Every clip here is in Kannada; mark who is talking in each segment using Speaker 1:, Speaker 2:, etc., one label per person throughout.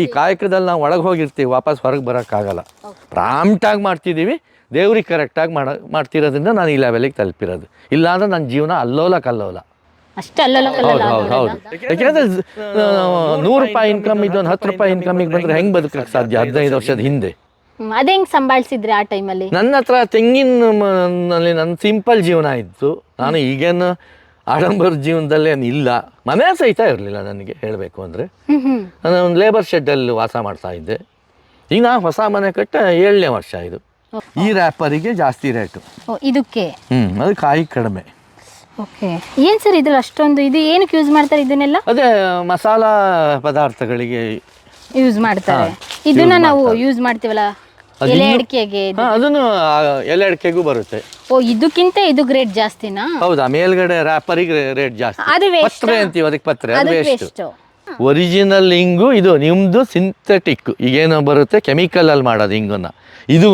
Speaker 1: ಈ ಕಾಯಕದಲ್ಲಿ ನಾವು ಒಳಗೆ ಹೋಗಿರ್ತೀವಿ ವಾಪಸ್ ಹೊರಗೆ ಬರೋಕ್ಕಾಗಲ್ಲ. ಪ್ರಾಮ್ಟಾಗಿ ಮಾಡ್ತಿದ್ದೀವಿ ದೇವ್ರಿಗೆ ಕರೆಕ್ಟಾಗಿ ಮಾಡ ಮಾಡ್ತಿರೋದ್ರಿಂದ ನಾನು ಈ ಲೆವೆಲಿಗೆ ತಲುಪಿರೋದು. ಇಲ್ಲಾಂದ್ರೆ ನನ್ನ ಜೀವನ ಅಲ್ಲೋಲ ಕಲ್ಲೋಲ. ಹೌದು ಹೌದು ಹೌದು. ಯಾಕೆಂದ್ರೆ ನೂರು ರೂಪಾಯಿ ಇನ್ಕಮ್ ಇದೊಂದು ಹತ್ತು ರೂಪಾಯಿ ಇನ್ಕಮಿಗೆ ಬಂದ್ರೆ ಹೆಂಗೆ ಬದುಕಕ್ಕೆ ಸಾಧ್ಯ? ಹದಿನೈದು ವರ್ಷದ ಹಿಂದೆ.
Speaker 2: ಅದ ಹೆಂಗ್ ಸಂಭಾಳಿಸಿದ್ರಿ ಆ ಟೈಮಲ್ಲಿ
Speaker 1: ನನ್ನ ಹತ್ರ ತೆಂಗಿನ ನನ್ನ ಸಿಂಪಲ್ ಜೀವನ ಇತ್ತು. ನಾನು ಈಗೇನು ಆಡಂಬರ ಜೀವನದಲ್ಲಿ ಏನು ಇಲ್ಲ. ಮನೆ ಸಹಿತ ಇರಲಿಲ್ಲ ನನಗೆ ಹೇಳಬೇಕು ಅಂದರೆ. ನಾನು ಒಂದು ಲೇಬರ್ ಶೆಡ್ಡಲ್ಲಿ ವಾಸ ಮಾಡ್ತಾ ಇದ್ದೆ. ಈಗ ನಾನು ಹೊಸ ಮನೆ ಕಟ್ಟ ಏಳನೇ ವರ್ಷ ಇದು. ಈ ರ್ಯಾಪರಿಗೆ ಜಾಸ್ತಿ ರೇಟು
Speaker 2: ಇದಕ್ಕೆ?
Speaker 1: ಹ್ಞೂ ಅದು ಕಾಯಿ ಕಡಿಮೆ.
Speaker 2: ಓಕೆ. ಏನು ಸರ್ ಇದ್ರಲ್ಲಿ ಅಷ್ಟೊಂದು ಇದು ಏನಕ್ಕೆ ಯೂಸ್ ಮಾಡ್ತಾರೆ ಇದನ್ನೆಲ್ಲ?
Speaker 1: ಅದೇ ಮಸಾಲ ಪದಾರ್ಥಗಳಿಗೆ
Speaker 2: ಯೂಸ್ ಮಾಡ್ತಾರೆ. ಇದನ್ನ ನಾವು ಯೂಸ್ ಮಾಡ್ತೀವಲ್ಲ? ಎಲೆ ಅಡಿಕೆಗೆ
Speaker 1: ಹಾಂ ಅದನ್ನು ಆ, ಎಲೆ ಅಡಿಕೆಗೂ ಬರುತ್ತೆ.
Speaker 2: ಓ ಇದಕ್ಕಿಂತ ಇದು ಗ್ರೇಟ್ ಜಾಸ್ತಿನಾ?
Speaker 1: ಹೌದಾ ಮೇಲ್ಗಡೆ ರ್ಯಾಪರಿಗೆ ರೇಟ್ ಜಾಸ್ತಿ.
Speaker 2: ಅದು waste.
Speaker 1: ಪತ್ರೆ ಅಂತೀವಿ ಅದಕ್ಕೆ ಪತ್ರೆ ಅದು ವೇಸ್ಟ್
Speaker 2: ವೇಸ್ಟ್
Speaker 1: ಒರಿಜಿನಲ್ ಇಂಗು ಇದು ನಿಮ್ಮದು ಸಿಂಥೆಟಿಕ್ ಈಗೇನೋ ಬರುತ್ತೆ ಕೆಮಿಕಲಲ್ಲಿ ಮಾಡೋದು ಇಂಗನ್ನ ಇದು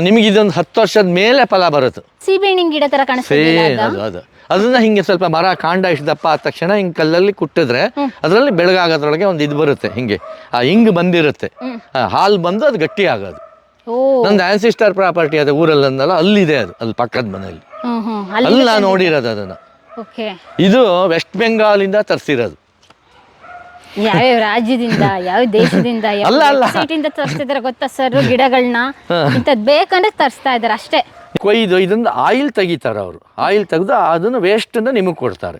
Speaker 1: ನಿಮಗೆ ಇದೊಂದು ಹತ್ತು ವರ್ಷದ ಮೇಲೆ ಫಲ ಬರುತ್ತೆ.
Speaker 2: ಸೀಬೆಹಣ್ಣಿನ ಗಿಡ ತರ ಕಾಣಿಸ್ತದೆ
Speaker 1: ಸೇಮ್ ಅದು ಅದು. ಅದನ್ನ ಹಿಂಗೆ ಸ್ವಲ್ಪ ಮರ ಕಾಂಡ ಇಷ್ಟಪ್ಪ ದಪ್ಪ ಆದ ತಕ್ಷಣ ಹಿಂಗೆ ಕಲ್ಲಲ್ಲಿ ಕುಟ್ಟಿದ್ರೆ ಅದರಲ್ಲಿ ಬೆಳಗಾಗೋದ್ರೊಳಗೆ ಒಂದು ಇದು ಬರುತ್ತೆ ಹಿಂಗೆ. ಆ ಹಿಂಗ್ ಬಂದಿರುತ್ತೆ. ಹಾಲು ಬಂದು ಅದು ಗಟ್ಟಿ ಆಗೋದು. ನಂದು ಆನ್ಸಿಸ್ಟರ್ ಪ್ರಾಪರ್ಟಿ ಅದು ಊರಲ್ಲಿ ಅಂದಲ್ಲ ಅಲ್ಲಿದೆ ಅದು ಅಲ್ಲಿ ಪಕ್ಕದ ಮನೆಯಲ್ಲಿ.
Speaker 2: ಅಲ್ಲಿ
Speaker 1: ನಾನು ನೋಡಿರೋದು ಅದನ್ನ. ಇದು ವೆಸ್ಟ್ ಬೆಂಗಾಲಿಂದ ತರಿಸಿರೋದು.
Speaker 2: ಯಾವ್ಯಾವ ರಾಜ್ಯದಿಂದ ಯಾವ ದೇಶದಿಂದ ಯಾವ
Speaker 1: ಅಲ್ಲ, ಅಲ್ಲ.
Speaker 2: ಇಂದ ತರಿಸ್ತಿದಾರೆ ಗೊತ್ತಾ ಸರ್ ಗಿಡಗಳನ್ನ ಇಂಥದ್ದು ಬೇಕಂದ್ರೆ ತರಿಸ್ತಾ ಇದಾರೆ ಅಷ್ಟೇ.
Speaker 1: ಕೊಯ್ದು ಇದೊಂದು ಆಯಿಲ್ ತೆಗಿತಾರೆ ಅವರು. ಆಯಿಲ್ ತೆಗೆದು ಅದನ್ನು ವೇಸ್ಟನ್ನು ನಿಮಗೆ ಕೊಡ್ತಾರೆ.